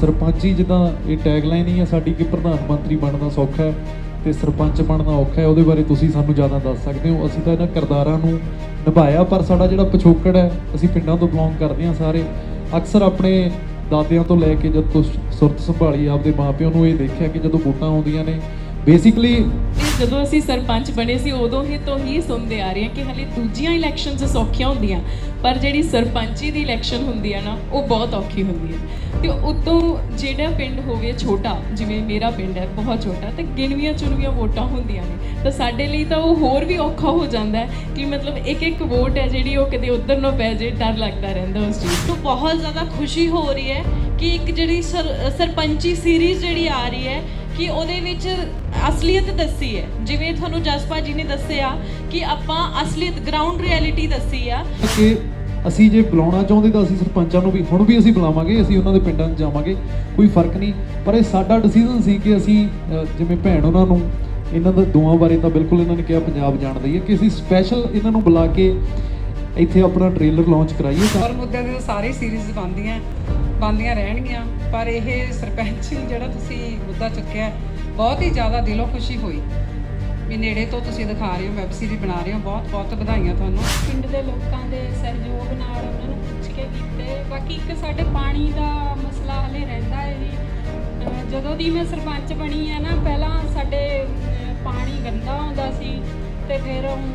ਸਰਪੰਚੀ ਜਿੱਦਾਂ ਇਹ ਟੈਗਲਾਈਨ ਹੀ ਆ, ਸਾਡੀ ਕਿ ਪ੍ਰਧਾਨ ਮੰਤਰੀ ਬਣਨਾ ਸੌਖਾ ਹੈ ਤੇ ਸਰਪੰਚ ਬਣਨਾ ਔਖਾ ਹੈ, ਉਹਦੇ ਬਾਰੇ ਤੁਸੀਂ ਸਾਨੂੰ ਜ਼ਿਆਦਾ ਦੱਸ ਸਕਦੇ ਹੋ। ਅਸੀਂ ਤਾਂ ਇਹਨਾਂ ਕਿਰਦਾਰਾਂ ਨੂੰ ਨਿਭਾਇਆ, ਪਰ ਸਾਡਾ ਜਿਹੜਾ ਪਿਛੋਕੜ ਹੈ, ਅਸੀਂ ਪਿੰਡਾਂ ਤੋਂ ਬਿਲੋਂਗ ਕਰਦੇ ਹਾਂ ਸਾਰੇ। ਅਕਸਰ ਆਪਣੇ ਦਾਦਿਆਂ ਤੋਂ ਲੈ ਕੇ ਜਦ ਤੋਂ ਸੁਰਤ ਸੰਭਾਲੀ ਆਪਦੇ ਮਾਪਿਆਂ ਨੂੰ ਇਹ ਦੇਖਿਆ ਕਿ ਜਦੋਂ ਵੋਟਾਂ ਆਉਂਦੀਆਂ ਨੇ ਬੇਸਿਕਲੀ ਜਦੋਂ ਅਸੀਂ ਸਰਪੰਚ ਬਣੇ ਸੀ, ਉਦੋਂ ਹੀ ਤੋਂ ਹੀ ਸੁਣਦੇ ਆ ਰਹੇ ਹਾਂ ਕਿ ਹਲੇ ਦੂਜੀਆਂ ਇਲੈਕਸ਼ਨਸ ਸੌਖੀਆਂ ਹੁੰਦੀਆਂ, ਪਰ ਜਿਹੜੀ ਸਰਪੰਚੀ ਦੀ ਇਲੈਕਸ਼ਨ ਹੁੰਦੀ ਆ ਨਾ, ਉਹ ਬਹੁਤ ਔਖੀ ਹੁੰਦੀ ਹੈ ਤੇ ਉਤੋਂ ਜਿਹੜਾ ਪਿੰਡ ਹੋਵੇ ਛੋਟਾ ਜਿਵੇਂ ਮੇਰਾ ਪਿੰਡ ਹੈ ਬਹੁਤ ਛੋਟਾ ਤੇ ਗਿਣਵੀਆਂ ਚੁਣਵੀਆਂ ਵੋਟਾਂ ਹੁੰਦੀਆਂ ਨੇ। ਤਾਂ ਸਾਡੇ ਲਈ ਤਾਂ ਉਹ ਹੋਰ ਵੀ ਔਖਾ ਹੋ ਜਾਂਦਾ ਹੈ ਕਿ ਮਤਲਬ ਇੱਕ ਇੱਕ ਵੋਟ ਹੈ ਜਿਹੜੀ ਉਹ ਕਦੇ ਉਧਰ ਨਾ ਪੈ ਜੇ ਡਰ ਲੱਗਦਾ ਰਹਿੰਦਾ ਉਸ ਚੀਜ਼ ਨੂੰ। ਬਹੁਤ ਜ਼ਿਆਦਾ ਖੁਸ਼ੀ ਹੋ ਰਹੀ ਹੈ ਕਿ ਇੱਕ ਜਿਹੜੀ ਸਰ- ਸਰਪੰਚੀ ਸੀਰੀਜ਼ ਜਿਹੜੀ ਆ ਰਹੀ ਹੈ ਕਿ ਉਹਦੇ ਵਿੱਚ ਅਸਲੀਅਤ ਦੱਸੀ ਹੈ। ਜਿਵੇਂ ਤੁਹਾਨੂੰ ਜਸਪਾ ਜੀ ਨੇ ਦੱਸਿਆ ਕਿ ਆਪਾਂ ਅਸਲੀਅਤ ਗਰਾਊਂਡ ਰਿਐਲਿਟੀ ਦੱਸੀ ਆ। ਕਿ ਅਸੀਂ ਜੇ ਬੁਲਾਉਣਾ ਚਾਹੁੰਦੇ ਤਾਂ ਅਸੀਂ ਸਰਪੰਚਾਂ ਨੂੰ ਵੀ, ਹੁਣ ਵੀ ਅਸੀਂ ਬੁਲਾਵਾਂਗੇ, ਅਸੀਂ ਉਹਨਾਂ ਦੇ ਪਿੰਡਾਂ 'ਚ ਜਾਵਾਂਗੇ, ਕੋਈ ਫ਼ਰਕ ਨਹੀਂ। ਪਰ ਇਹ ਸਾਡਾ ਡਿਸੀਜਨ ਸੀ ਕਿ ਅਸੀਂ ਜਿਵੇਂ ਭੈਣ ਉਹਨਾਂ ਨੂੰ, ਇਹਨਾਂ ਦੇ ਦੋਆਂ ਬਾਰੇ ਤਾਂ ਬਿਲਕੁਲ ਇਹਨਾਂ ਨੇ ਕਿਹਾ, ਪੰਜਾਬ ਜਾਣਦੀ ਹੈ ਕਿ ਅਸੀਂ ਸਪੈਸ਼ਲ ਇਹਨਾਂ ਨੂੰ ਬੁਲਾ ਕੇ ਇੱਥੇ ਆਪਣਾ ਟ੍ਰੇਲਰ ਲਾਂਚ ਕਰਾਈਏ ਤਾਂ ਮੁੱਦਿਆਂ ਦੇ ਸਾਰੇ ਸੀਰੀਜ਼ ਬਣਦੀਆਂ ਬਣਦੀਆਂ ਰਹਿਣਗੀਆਂ, ਪਰ ਇਹ ਸਰਪੰਚ ਜਿਹੜਾ ਤੁਸੀਂ ਮੁੱਦਾ ਚੁੱਕਿਆ, ਬਹੁਤ ਹੀ ਜ਼ਿਆਦਾ ਦਿਲੋਂ ਖੁਸ਼ੀ ਹੋਈ। ਵੀ ਨੇੜੇ ਤੋਂ ਤੁਸੀਂ ਦਿਖਾ ਰਹੇ ਹੋ ਵੈਬ ਸੀਰੀਜ਼ ਬਣਾ ਰਹੇ ਹੋ, ਬਹੁਤ ਬਹੁਤ ਵਧਾਈਆਂ ਤੁਹਾਨੂੰ। ਪਿੰਡ ਦੇ ਲੋਕਾਂ ਦੇ ਸਹਿਯੋਗ ਨਾਲ ਉਹਨਾਂ ਨੂੰ ਪੁੱਛ ਕੇ ਕੀਤੇ। ਬਾਕੀ ਇੱਕ ਸਾਡੇ ਪਾਣੀ ਦਾ ਮਸਲਾ ਹਲੇ ਰਹਿੰਦਾ ਹੈ ਜੀ। ਜਦੋਂ ਦੀ ਮੈਂ ਸਰਪੰਚ ਬਣੀ ਹੈ ਨਾ, ਪਹਿਲਾਂ ਸਾਡੇ ਪਾਣੀ ਗੰਦਾ ਆਉਂਦਾ ਸੀ ਤੇ ਫਿਰ ਹੁਣ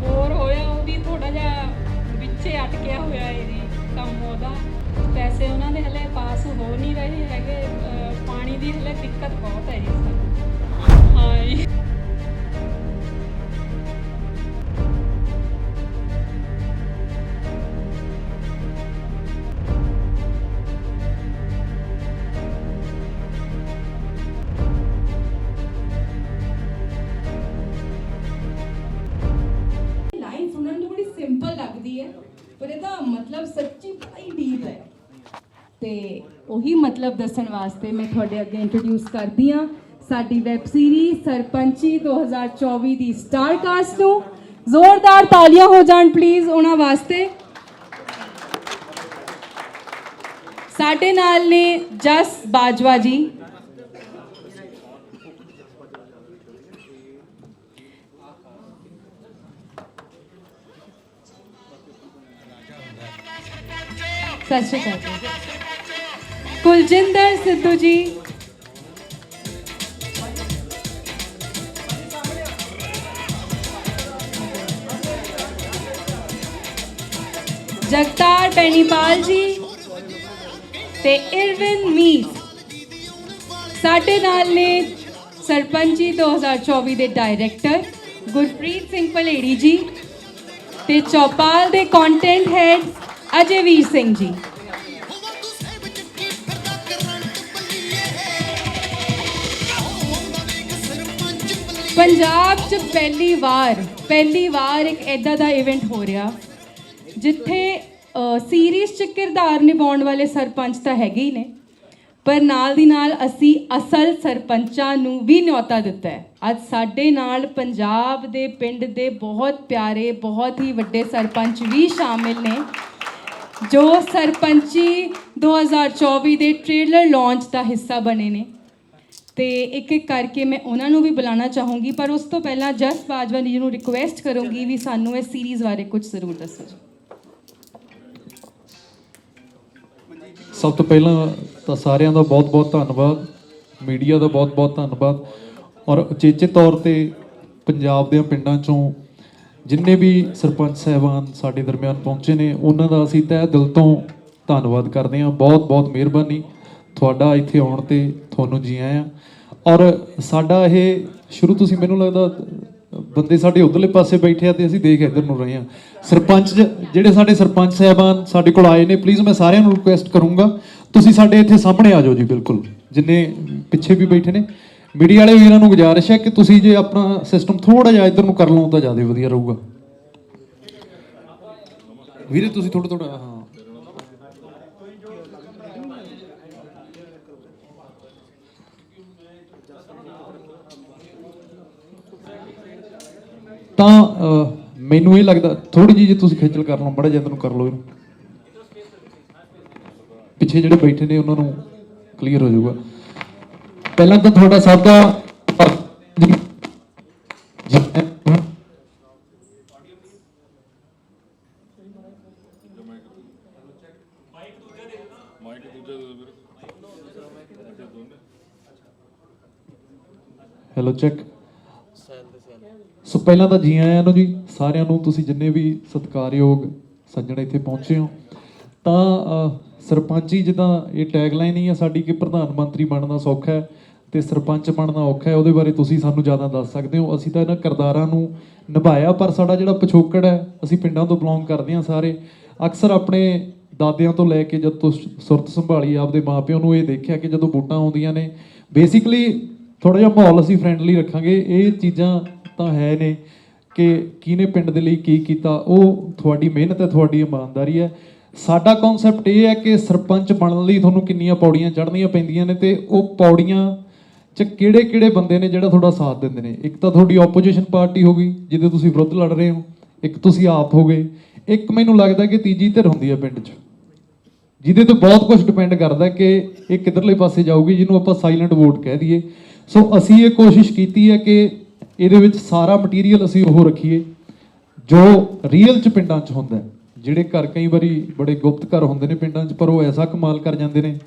ਬੋਰ ਹੋਇਆ ਉਹ ਵੀ ਥੋੜਾ ਜਿਹਾ ਵਿੱਚੇ ਅਟਕਿਆ ਹੋਇਆ ਹੈ ਜੀ ਕੰਮ ਉਹਦਾ। ਪੈਸੇ ਉਹਨਾਂ ਦੇ ਹਲੇ ਪਾਸ ਹੋ ਨਹੀਂ ਰਹੇ ਹੈਗੇ ਪਾਣੀ ਦੀ ਹਲੇ ਦਿੱਕਤ ਬਹੁਤ ਹੈ ਜੀ। ਸਾਨੂੰ ਹਾਂ ਜੀ ਸਿੰਪਲ ਹੈ, ਪਰ ਇਹਦਾ ਮਤਲਬ ਸੱਚੀ ਬੜਾ ਡੀਪ ਹੈ। ਤੇ ਉਹੀ ਮਤਲਬ ਦੱਸਣ ਵਾਸਤੇ ਮੈਂ ਤੁਹਾਡੇ ਅੱਗੇ ਇੰਟਰੋਡਿਊਸ ਕਰਦੀ ਹਾਂ ਸਾਡੀ ਵੈਬ ਸੀਰੀਜ਼ ਸਰਪੰਚੀ 2024 ਦੀ ਸਟਾਰ ਕਾਸਟ ਨੂੰ। ਜ਼ੋਰਦਾਰ ਤਾਲੀਆਂ ਹੋ ਜਾਣ ਪਲੀਜ਼ ਉਹਨਾਂ ਵਾਸਤੇ। ਸਾਡੇ ਨਾਲ ਨੇ ਜਸ ਬਾਜਵਾ ਜੀ ਸਤਿ ਸ਼੍ਰੀ ਅਕਾਲ ਜੀ। ਕੁਲਜਿੰਦਰ ਸਿੱਧੂ ਜੀ। ਜਗਤਾਰ ਬੈਣੀਪਾਲ ਜੀ ਤੇ ਇਰਵਿਨ ਮੀਤ ਸਾਡੇ ਨਾਲ ਨੇ ਸਰਪੰਚੀ 2024 ਦੇ ਡਾਇਰੈਕਟਰ ਗੁਰਪ੍ਰੀਤ ਸਿੰਘ ਭਲੇੜੀ ਜੀ ਤੇ ਚੌਪਾਲ ਦੇ ਕੰਟੈਂਟ ਹੈਡ ਅਜੇ ਵੀਰ ਸਿੰਘ ਜੀ। ਪੰਜਾਬ 'ਚ ਪਹਿਲੀ ਵਾਰ ਪਹਿਲੀ ਵਾਰ ਇੱਕ ਐਦਾ ਦਾ ਇਵੈਂਟ ਹੋ ਰਿਹਾ, ਜਿੱਥੇ ਸੀਰੀਜ਼ 'ਚ ਕਿਰਦਾਰ ਨਿਭਾਉਣ ਵਾਲੇ ਸਰਪੰਚ ਤਾਂ ਹੈਗੇ ਹੀ ਨੇ, ਪਰ ਨਾਲ ਦੀ ਨਾਲ ਅਸੀਂ ਅਸਲ ਸਰਪੰਚਾਂ ਨੂੰ ਵੀ ਨਿਯੋਤਾ ਦਿੱਤਾ ਹੈ। ਅੱਜ ਸਾਡੇ ਨਾਲ ਪੰਜਾਬ ਦੇ ਪਿੰਡ ਦੇ ਬਹੁਤ ਪਿਆਰੇ, ਬਹੁਤ ਹੀ ਵੱਡੇ ਸਰਪੰਚ ਵੀ ਸ਼ਾਮਿਲ ਨੇ। ਜੋ ਸਰਪੰਚੀ 2024 ਦੇ ਟ੍ਰੇਲਰ ਲਾਂਚ ਦਾ ਹਿੱਸਾ ਬਣੇ ਨੇ। ਤੇ ਇੱਕ ਇੱਕ ਕਰਕੇ ਮੈਂ ਉਹਨਾਂ ਨੂੰ ਵੀ ਬੁਲਾਉਣਾ ਚਾਹੂੰਗੀ, ਪਰ ਉਸ ਤੋਂ ਪਹਿਲਾਂ ਜਸ ਬਾਜਵਾ ਜੀ ਨੂੰ ਰਿਕੁਐਸਟ ਕਰੂੰਗੀ ਵੀ ਸਾਨੂੰ ਇਸ ਸੀਰੀਜ਼ ਬਾਰੇ ਕੁਝ ਜ਼ਰੂਰ ਦੱਸੋ ਸਭ ਤੋਂ ਪਹਿਲਾਂ ਤਾਂ ਸਾਰਿਆਂ ਦਾ ਬਹੁਤ-ਬਹੁਤ ਧੰਨਵਾਦ ਮੀਡੀਆ ਦਾ ਬਹੁਤ-ਬਹੁਤ ਧੰਨਵਾਦ, ਔਰ ਉਚੇਚੇ ਤੌਰ ਤੇ ਪੰਜਾਬ ਦੇ ਪਿੰਡਾਂ ਚੋਂ ਜਿੰਨੇ ਵੀ ਸਰਪੰਚ ਸਹਿਬਾਨ ਸਾਡੇ ਦਰਮਿਆਨ ਪਹੁੰਚੇ ਨੇ, ਉਹਨਾਂ ਦਾ ਅਸੀਂ ਤਹਿ ਦਿਲ ਤੋਂ ਧੰਨਵਾਦ ਕਰਦੇ ਹਾਂ। ਬਹੁਤ-ਬਹੁਤ ਮਿਹਰਬਾਨੀ ਤੁਹਾਡਾ ਇੱਥੇ ਆਉਣ ਤੇ ਤੁਹਾਨੂੰ ਜੀ ਆਇਆਂ। ਔਰ ਸਾਡਾ ਇਹ ਸ਼ੁਰੂ ਤੁਸੀਂ ਮੈਨੂੰ ਲੱਗਦਾ ਬੰਦੇ ਸਾਡੇ ਉਧਰਲੇ ਪਾਸੇ ਬੈਠੇ ਆ ਤੇ ਅਸੀਂ ਦੇਖ ਇੱਧਰ ਨੂੰ ਰਹੇ ਹਾਂ। ਸਰਪੰਚ ਜਿਹੜੇ ਸਾਡੇ ਸਰਪੰਚ ਸਹਿਬਾਨ ਸਾਡੇ ਕੋਲ ਆਏ ਨੇ ਪਲੀਜ਼ ਮੈਂ ਸਾਰਿਆਂ ਨੂੰ ਰਿਕੁਐਸਟ ਕਰੂੰਗਾ, ਤੁਸੀਂ ਸਾਡੇ ਇੱਥੇ ਸਾਹਮਣੇ ਆ ਜਾਓ ਜੀ, ਬਿਲਕੁਲ। ਜਿੰਨੇ ਪਿੱਛੇ ਵੀ ਬੈਠੇ ਨੇ ਮੀਡੀਆ ਵਾਲੇ ਵੀਰਾਂ ਨੂੰ ਗੁਜ਼ਾਰਿਸ਼ ਹੈ ਕਿ ਤੁਸੀਂ ਜੇ ਆਪਣਾ ਸਿਸਟਮ ਥੋੜਾ ਜਿਹਾ ਇੱਧਰ ਨੂੰ ਕਰ ਲਓ ਤਾਂ ਜ਼ਿਆਦਾ ਵਧੀਆ ਰਹੂਗਾ। ਵੀਰੇ, ਤੁਸੀਂ ਥੋੜਾ ਥੋੜਾ ਹਾਂ। ਤਾਂ ਮੈਨੂੰ ਇਹ ਲੱਗਦਾ ਥੋੜੀ ਜਿਹੀ ਜੇ ਤੁਸੀਂ ਖੇਚਲ ਕਰ ਲਓ ਬੜਾ ਜਿਹਾ ਨੂੰ ਕਰ ਲਓ ਪਿੱਛੇ ਜਿਹੜੇ ਬੈਠੇ ਨੇ, ਉਹਨਾਂ ਨੂੰ ਕਲੀਅਰ ਹੋ ਜਾਊਗਾ। ਪਹਿਲਾਂ ਤਾਂ ਤੁਹਾਡਾ ਸਭ ਦਾ ਹੈਲੋ ਚੈੱਕ ਸੋ ਪਹਿਲਾਂ ਤਾਂ ਜੀ ਆਇਆਂ ਨੂੰ ਜੀ ਸਾਰਿਆਂ ਨੂੰ ਤੁਸੀਂ ਜਿੰਨੇ ਵੀ ਸਤਿਕਾਰਯੋਗ ਸੱਜਣ ਇੱਥੇ ਪਹੁੰਚੇ ਹੋ ਤਾਂ ਅਹ, ਸਰਪੰਚੀ ਜਿੱਦਾਂ ਇਹ ਟੈਗਲਾਈਨ ਹੀ ਆ ਸਾਡੀ ਕਿ ਪ੍ਰਧਾਨ ਮੰਤਰੀ ਬਣਨਾ ਸੌਖਾ ਹੈ। ਤੇ ਸਰਪੰਚ ਬਣਨਾ ਔਖਾ ਹੈ, ਉਹਦੇ ਬਾਰੇ ਤੁਸੀਂ ਸਾਨੂੰ ਜ਼ਿਆਦਾ ਦੱਸ ਸਕਦੇ ਹੋ। ਅਸੀਂ ਤਾਂ ਇਹਨਾਂ ਕਿਰਦਾਰਾਂ ਨੂੰ ਨਿਭਾਇਆ, ਪਰ ਸਾਡਾ ਜਿਹੜਾ ਪਿਛੋਕੜ ਹੈ, ਅਸੀਂ ਪਿੰਡਾਂ ਤੋਂ ਬਿਲੋਂਗ ਕਰਦੇ ਹਾਂ ਸਾਰੇ। ਅਕਸਰ ਆਪਣੇ ਦਾਦਿਆਂ ਤੋਂ ਲੈ ਕੇ ਜਦ ਤੋਂ ਸੁਰਤ ਸੰਭਾਲੀ ਆਪਦੇ ਮਾਪਿਆਂ ਨੂੰ ਇਹ ਦੇਖਿਆ ਕਿ ਜਦੋਂ ਵੋਟਾਂ ਆਉਂਦੀਆਂ ਨੇ ਬੇਸਿਕਲੀ ਥੋੜਾ ਜਿਹਾ ਮਾਹੌਲ ਅਸੀਂ ਫ੍ਰੈਂਡਲੀ ਰੱਖਾਂਗੇ। ਇਹ ਚੀਜ਼ਾਂ ਤਾਂ ਹੈ ਨੇ ਕਿ ਕਿਹਨੇ ਪਿੰਡ ਦੇ ਲਈ ਕੀ ਕੀਤਾ, ਉਹ ਤੁਹਾਡੀ ਮਿਹਨਤ ਹੈ, ਤੁਹਾਡੀ ਇਮਾਨਦਾਰੀ ਹੈ। ਸਾਡਾ ਕਨਸੈਪਟ ਇਹ ਹੈ ਕਿ ਸਰਪੰਚ ਬਣਨ ਲਈ ਤੁਹਾਨੂੰ ਕਿੰਨੀਆਂ ਪੌੜੀਆਂ ਚੜ੍ਹਨੀਆਂ ਪੈਂਦੀਆਂ ਨੇ ਤੇ ਉਹ ਪੌੜੀਆਂ ਚ ਕਿਹੜੇ ਕਿਹੜੇ ਬੰਦੇ ਨੇ ਜਿਹੜਾ ਤੁਹਾਡਾ ਸਾਥ ਦਿੰਦੇ ਨੇ? ਇੱਕ ਤਾਂ ਤੁਹਾਡੀ ਆਪੋਜੀਸ਼ਨ ਪਾਰਟੀ ਹੋ ਗਈ, ਜਿਹਦੇ ਤੁਸੀਂ ਵਿਰੁੱਧ ਲੜ ਰਹੇ ਹੋ, ਇੱਕ ਤੁਸੀਂ ਆਪ ਹੋ ਗਏ। ਇੱਕ ਮੈਨੂੰ ਲੱਗਦਾ ਕਿ ਤੀਜੀ ਧਿਰ ਹੁੰਦੀ ਹੈ ਪਿੰਡ 'ਚ, ਜਿਹਦੇ 'ਤੇ ਬਹੁਤ ਕੁਝ ਡਿਪੈਂਡ ਕਰਦਾ ਕਿ ਇਹ ਕਿੱਧਰਲੇ ਪਾਸੇ ਜਾਊਗੀ, ਜਿਹਨੂੰ ਆਪਾਂ ਸਾਇਲੈਂਟ ਵੋਟ ਕਹਿ ਦਈਏ। ਸੋ ਅਸੀਂ ਇਹ ਕੋਸ਼ਿਸ਼ ਕੀਤੀ ਹੈ ਕਿ ਇਹਦੇ ਵਿੱਚ ਸਾਰਾ ਮਟੀਰੀਅਲ ਅਸੀਂ ਉਹ ਰੱਖੀਏ, ਜੋ ਰੀਅਲ ਚ ਪਿੰਡਾਂ ਚ ਹੁੰਦਾ ਜਿਹੜੇ ਘਰ ਕਈ ਵਾਰੀ ਬੜੇ ਗੁਪਤ ਘਰ ਹੁੰਦੇ ਨੇ ਪਿੰਡਾਂ ਚ, ਪਰ ਉਹ ਐਸਾ ਕਮਾਲ ਕਰ ਜਾਂਦੇ ਨੇ,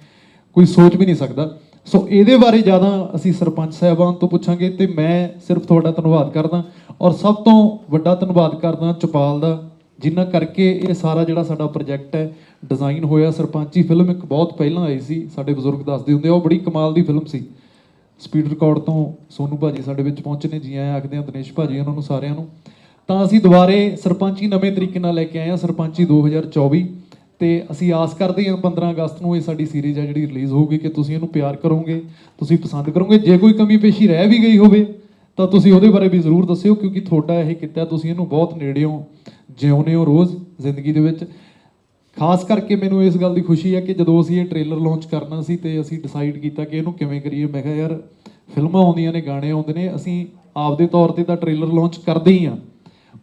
ਕੋਈ ਸੋਚ ਵੀ ਨਹੀਂ ਸਕਦਾ। ਸੋ ਇਹਦੇ ਬਾਰੇ ਜ਼ਿਆਦਾ ਅਸੀਂ ਸਰਪੰਚ ਸਾਹਿਬਾਨ ਤੋਂ ਪੁੱਛਾਂਗੇ ਤੇ ਮੈਂ ਸਿਰਫ ਤੁਹਾਡਾ ਧੰਨਵਾਦ ਕਰਦਾ ਔਰ ਸਭ ਤੋਂ ਵੱਡਾ ਧੰਨਵਾਦ ਕਰਦਾ ਚਪਾਲ ਦਾ, ਜਿਨ੍ਹਾਂ ਕਰਕੇ ਇਹ ਸਾਰਾ ਜਿਹੜਾ ਸਾਡਾ ਪ੍ਰੋਜੈਕਟ ਹੈ ਡਿਜ਼ਾਈਨ ਹੋਇਆ। ਸਰਪੰਚੀ ਫਿਲਮ ਇੱਕ ਬਹੁਤ ਪਹਿਲਾਂ ਆਈ ਸੀ, ਸਾਡੇ ਬਜ਼ੁਰਗ ਦੱਸਦੇ ਹੁੰਦੇ ਆ, ਉਹ ਬੜੀ ਕਮਾਲ ਦੀ ਫਿਲਮ ਸੀ। ਸਪੀਡ ਰਿਕਾਰਡ ਤੋਂ ਸੋਨੂ ਭਾਜੀ ਸਾਡੇ ਵਿੱਚ ਪਹੁੰਚੇ ਨੇ, ਜੀ ਆਇਆਂ ਆਖਦੇ ਆ, ਦਿਨੇਸ਼ ਭਾਜੀ ਉਹਨਾਂ ਨੂੰ ਸਾਰਿਆਂ ਨੂੰ। ਤਾਂ ਅਸੀਂ ਦੁਬਾਰੇ ਸਰਪੰਚੀ ਨਵੇਂ ਤਰੀਕੇ ਨਾਲ ਲੈ ਕੇ ਆਏ ਹਾਂ, ਸਰਪੰਚੀ 2024 ਤੇ ਅਸੀਂ ਆਸ ਕਰਦੇ ਹਾਂ 15 ਅਗਸਤ ਨੂੰ ਇਹ ਸਾਡੀ ਸੀਰੀਜ਼ ਹੈ ਜਿਹੜੀ ਰਿਲੀਜ਼ ਹੋਊਗੀ ਕਿ ਤੁਸੀਂ ਇਹਨੂੰ ਪਿਆਰ ਕਰੋਗੇ, ਤੁਸੀਂ ਪਸੰਦ ਕਰੋਗੇ। ਜੇ ਕੋਈ ਕਮੀ ਪੇਸ਼ੀ ਰਹਿ ਵੀ ਗਈ ਹੋਵੇ, ਤਾਂ ਤੁਸੀਂ ਉਹਦੇ ਬਾਰੇ ਵੀ ਜ਼ਰੂਰ ਦੱਸਿਓ, ਕਿਉਂਕਿ ਤੁਹਾਡਾ ਇਹ ਕਿੱਤਾ ਤੁਸੀਂ ਇਹਨੂੰ ਬਹੁਤ ਨੇੜਿਓਂ ਜਿਉਂਦੇ ਹੋ ਰੋਜ਼ ਜ਼ਿੰਦਗੀ ਦੇ ਵਿੱਚ। ਖਾਸ ਕਰਕੇ ਮੈਨੂੰ ਇਸ ਗੱਲ ਦੀ ਖੁਸ਼ੀ ਹੈ ਕਿ ਜਦੋਂ ਅਸੀਂ ਇਹ ਟ੍ਰੇਲਰ ਲਾਂਚ ਕਰਨਾ ਸੀ ਤੇ ਅਸੀਂ ਡਿਸਾਈਡ ਕੀਤਾ ਕਿ ਇਹਨੂੰ ਕਿਵੇਂ ਕਰੀਏ, ਮੈਂ ਕਿਹਾ, ਯਾਰ, ਫਿਲਮਾਂ ਆਉਂਦੀਆਂ ਨੇ, ਗਾਣੇ ਆਉਂਦੇ ਨੇ, ਅਸੀਂ ਆਪਦੇ ਤੌਰ ਤੇ ਤਾਂ ਟ੍ਰੇਲਰ ਲਾਂਚ ਕਰਦੇ ਹੀ ਆ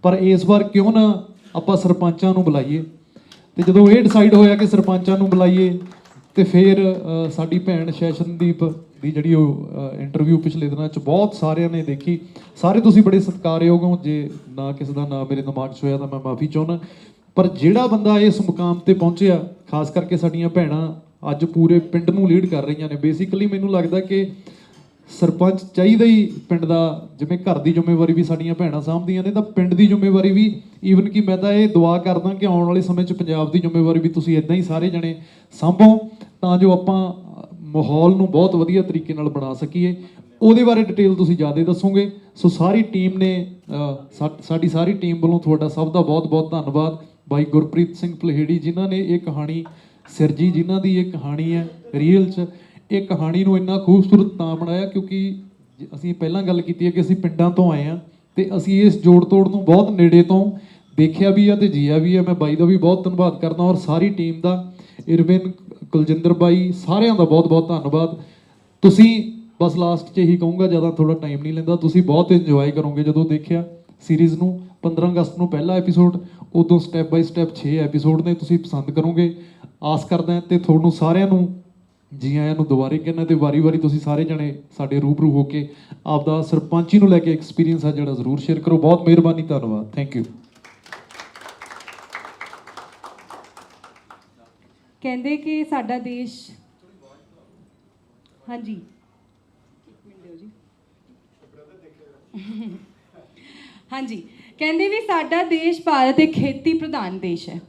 ਪਰ ਇਸ ਵਾਰ ਕਿਉਂ ਨਾ ਆਪਾਂ ਸਰਪੰਚਾਂ ਨੂੰ ਬੁਲਾਈਏ ਤੇ ਜਦੋਂ ਇਹ ਡਿਸਾਈਡ ਹੋਇਆ ਕਿ ਸਰਪੰਚਾਂ ਨੂੰ ਬੁਲਾਈਏ, ਤੇ ਫਿਰ ਸਾਡੀ ਭੈਣ ਸ਼ੈਸ਼ਨਦੀਪ ਦੀ ਜਿਹੜੀ ਉਹ ਇੰਟਰਵਿਊ ਪਿਛਲੇ ਦਿਨਾਂ ਚ ਬਹੁਤ ਸਾਰਿਆਂ ਨੇ ਦੇਖੀ। ਸਾਰੇ ਤੁਸੀਂ ਬੜੇ ਸਤਿਕਾਰਯੋਗ ਹੋ, ਜੇ ਨਾ ਕਿਸੇ ਦਾ ਨਾਮ ਮੇਰੇ ਦਿਮਾਗ 'ਚ ਹੋਇਆ ਤਾਂ ਮੈਂ ਮਾਫੀ ਚਾਹੁੰਦਾ। ਪਰ ਜਿਹੜਾ ਬੰਦਾ ਇਸ ਮੁਕਾਮ ਤੇ ਪਹੁੰਚਿਆ, ਖਾਸ ਕਰਕੇ ਸਾਡੀਆਂ ਭੈਣਾਂ ਅੱਜ ਪੂਰੇ ਪਿੰਡ ਨੂੰ ਲੀਡ ਕਰ ਰਹੀਆਂ ਨੇ। ਬੇਸਿਕਲੀ ਮੈਨੂੰ ਲੱਗਦਾ ਕਿ ਸਰਪੰਚ ਚਾਹੀਦਾ ਹੀ ਪਿੰਡ ਦਾ, ਜਿਵੇਂ ਘਰ ਦੀ ਜ਼ਿੰਮੇਵਾਰੀ ਵੀ ਸਾਡੀਆਂ ਭੈਣਾਂ ਸਾਂਭਦੀਆਂ ਨੇ, ਤਾਂ ਪਿੰਡ ਦੀ ਜ਼ਿੰਮੇਵਾਰੀ ਵੀ ਈਵਨ ਕਿ ਮੈਂ ਤਾਂ ਇਹ ਦੁਆ ਕਰਦਾ ਕਿ ਆਉਣ ਵਾਲੇ ਸਮੇਂ 'ਚ ਪੰਜਾਬ ਦੀ ਜ਼ਿੰਮੇਵਾਰੀ ਵੀ ਤੁਸੀਂ ਇਦਾਂ ਹੀ ਸਾਰੇ ਜਣੇ ਸਾਂਭੋ, ਤਾਂ ਜੋ ਆਪਾਂ ਮਾਹੌਲ ਨੂੰ ਬਹੁਤ ਵਧੀਆ ਤਰੀਕੇ ਨਾਲ ਬਣਾ ਸਕੀਏ। ਉਹਦੇ ਬਾਰੇ ਡਿਟੇਲ ਤੁਸੀਂ ਜ਼ਿਆਦਾ ਦੱਸੋਗੇ। ਸੋ ਸਾਰੀ ਟੀਮ ਨੇ ਸਾਡੀ ਸਾਰੀ ਟੀਮ ਵੱਲੋਂ ਤੁਹਾਡਾ ਸਭ ਦਾ ਬਹੁਤ-ਬਹੁਤ ਧੰਨਵਾਦ। ਬਾਈ ਗੁਰਪ੍ਰੀਤ ਸਿੰਘ ਪਲਹੇੜੀ ਜਿਨ੍ਹਾਂ ਨੇ ਇਹ ਕਹਾਣੀ, ਸਿਰਜੀ ਜਿਨ੍ਹਾਂ ਦੀ ਇਹ ਕਹਾਣੀ ਹੈ ਰੀਅਲ 'ਚ। ਇਹ ਕਹਾਣੀ ਨੂੰ ਇੰਨਾ ਖੂਬਸੂਰਤ ਤਾਂ ਬਣਾਇਆ ਕਿਉਂਕਿ ਜ- ਅਸੀਂ ਪਹਿਲਾਂ ਗੱਲ ਕੀਤੀ ਹੈ ਕਿ ਅਸੀਂ ਪਿੰਡਾਂ ਤੋਂ ਆਏ ਹਾਂ ਤੇ ਅਸੀਂ ਇਸ ਜੋੜ ਤੋੜ ਨੂੰ ਬਹੁਤ ਨੇੜੇ ਤੋਂ ਦੇਖਿਆ ਵੀ ਆ ਤੇ ਜੀਆ ਵੀ ਆ। ਮੈਂ ਬਾਈ ਦਾ ਵੀ ਬਹੁਤ ਧੰਨਵਾਦ ਕਰਦਾ ਔਰ ਸਾਰੀ ਟੀਮ ਦਾ, ਇਰਵਿਨ, ਕੁਲਜਿੰਦਰ ਬਾਈ ਸਾਰਿਆਂ ਦਾ ਬਹੁਤ ਬਹੁਤ ਧੰਨਵਾਦ। ਤੁਸੀਂ ਬਸ ਲਾਸਟ 'ਚ ਇਹੀ ਕਹੂੰਗਾ, ਜ਼ਿਆਦਾ ਥੋੜਾ ਟਾਈਮ ਨਹੀਂ ਲੈਂਦਾ। ਤੁਸੀਂ ਬਹੁਤ ਇੰਜੋਏ ਕਰੋਗੇ ਜਦੋਂ ਦੇਖਿਆ ਸੀਰੀਜ਼ ਨੂੰ। 15 ਅਗਸਤ ਨੂੰ ਪਹਿਲਾ ਐਪੀਸੋਡ ਉਦੋਂ ਸਟੈਪ ਬਾਈ ਸਟੈਪ 6 ਐਪੀਸੋਡ ਨੇ ਤੁਸੀਂ ਪਸੰਦ ਕਰੋਗੇ। ਆਸ ਕਰਦਾ ਹਾਂ ਤੇ ਤੁਹਾਨੂੰ ਸਾਰਿਆਂ ਨੂੰ ਜੀ ਆਇਆਂ ਨੂੰ ਦੁਬਾਰੇ ਕਹਿੰਦਾ ਤੇ ਵਾਰੀ-ਵਾਰੀ ਤੁਸੀਂ ਸਾਰੇ ਜਣੇ ਸਾਡੇ ਰੂਬਰੂ ਹੋ ਕੇ ਆਪਦਾ ਸਰਪੰਚੀ ਨੂੰ ਲੈ ਕੇ ਐਕਸਪੀਰੀਅੰਸ ਆ ਜਿਹੜਾ ਜ਼ਰੂਰ ਸ਼ੇਅਰ ਕਰੋ। ਬਹੁਤ ਮਿਹਰਬਾਨੀ, ਧੰਨਵਾਦ। ਥੈਂਕ ਯੂ ਕਹਿੰਦੇ ਕਿ ਸਾਡਾ ਦੇਸ਼ ਹਾਂਜੀ। ਹਾਂਜੀ। ਕਹਿੰਦੇ ਵੀ ਸਾਡਾ ਦੇਸ਼ ਭਾਰਤ ਇੱਕ ਖੇਤੀ ਪ੍ਰਧਾਨ ਦੇਸ਼ ਹੈ।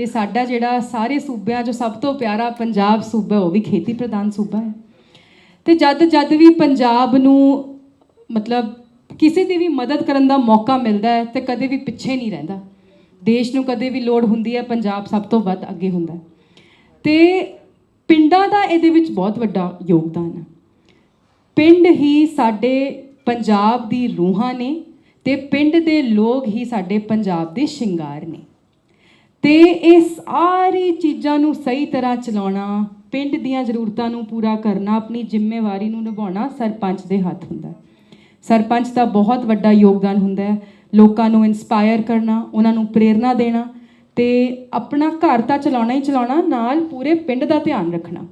ਤੇ ਸਾਡਾ ਜਿਹੜਾ ਸਾਰੇ ਸੂਬਿਆਂ 'ਚੋਂ ਸਭ ਤੋਂ ਪਿਆਰਾ ਪੰਜਾਬ ਸੂਬਾ ਉਹ ਵੀ ਖੇਤੀ ਪ੍ਰਧਾਨ ਸੂਬਾ ਹੈ। ਤੇ ਜਦ ਜਦ ਵੀ ਪੰਜਾਬ ਨੂੰ ਮਤਲਬ ਕਿਸੇ ਦੀ ਵੀ ਮਦਦ ਕਰਨ ਦਾ ਮੌਕਾ ਮਿਲਦਾ ਹੈ ਤੇ ਕਦੇ ਵੀ ਪਿੱਛੇ ਨਹੀਂ ਰਹਿੰਦਾ। ਦੇਸ਼ ਨੂੰ ਕਦੇ ਵੀ ਲੋੜ ਹੁੰਦੀ ਹੈ, ਪੰਜਾਬ ਸਭ ਤੋਂ ਵੱਧ ਅੱਗੇ ਹੁੰਦਾ ਹੈ। ਤੇ ਪਿੰਡਾਂ ਦਾ ਇਹਦੇ ਵਿੱਚ ਬਹੁਤ ਵੱਡਾ ਯੋਗਦਾਨ ਹੈ। ਪਿੰਡ ਹੀ ਸਾਡੇ ਪੰਜਾਬ ਦੀ ਰੂਹਾਂ ਨੇ ਤੇ ਪਿੰਡ ਦੇ ਲੋਕ ਹੀ ਸਾਡੇ ਪੰਜਾਬ ਦੇ ਸ਼ਿੰਗਾਰ ਨੇ। ਤੇ ਇਹ ਸਾਰੀ ਚੀਜ਼ਾਂ ਨੂੰ ਸਹੀ ਤਰ੍ਹਾਂ ਚਲਾਉਣਾ, ਪਿੰਡ ਦੀਆਂ ਜ਼ਰੂਰਤਾਂ ਨੂੰ ਪੂਰਾ ਕਰਨਾ, ਆਪਣੀ ਜ਼ਿੰਮੇਵਾਰੀ ਨੂੰ ਨਿਭਾਉਣਾ ਸਰਪੰਚ ਦੇ ਹੱਥ ਹੁੰਦਾ। ਸਰਪੰਚ ਦਾ ਬਹੁਤ ਵੱਡਾ ਯੋਗਦਾਨ ਹੁੰਦਾ ਹੈ। ਲੋਕਾਂ ਨੂੰ ਇਨਸਪਾਇਰ ਕਰਨਾ, ਉਹਨਾਂ ਨੂੰ ਪ੍ਰੇਰਣਾ ਦੇਣਾ ਤੇ ਆਪਣਾ ਘਰ ਤਾਂ ਚਲਾਉਣਾ ਹੀ ਚਲਾਉਣਾ, ਨਾਲ ਪੂਰੇ ਪਿੰਡ ਦਾ ਧਿਆਨ ਰੱਖਣਾ।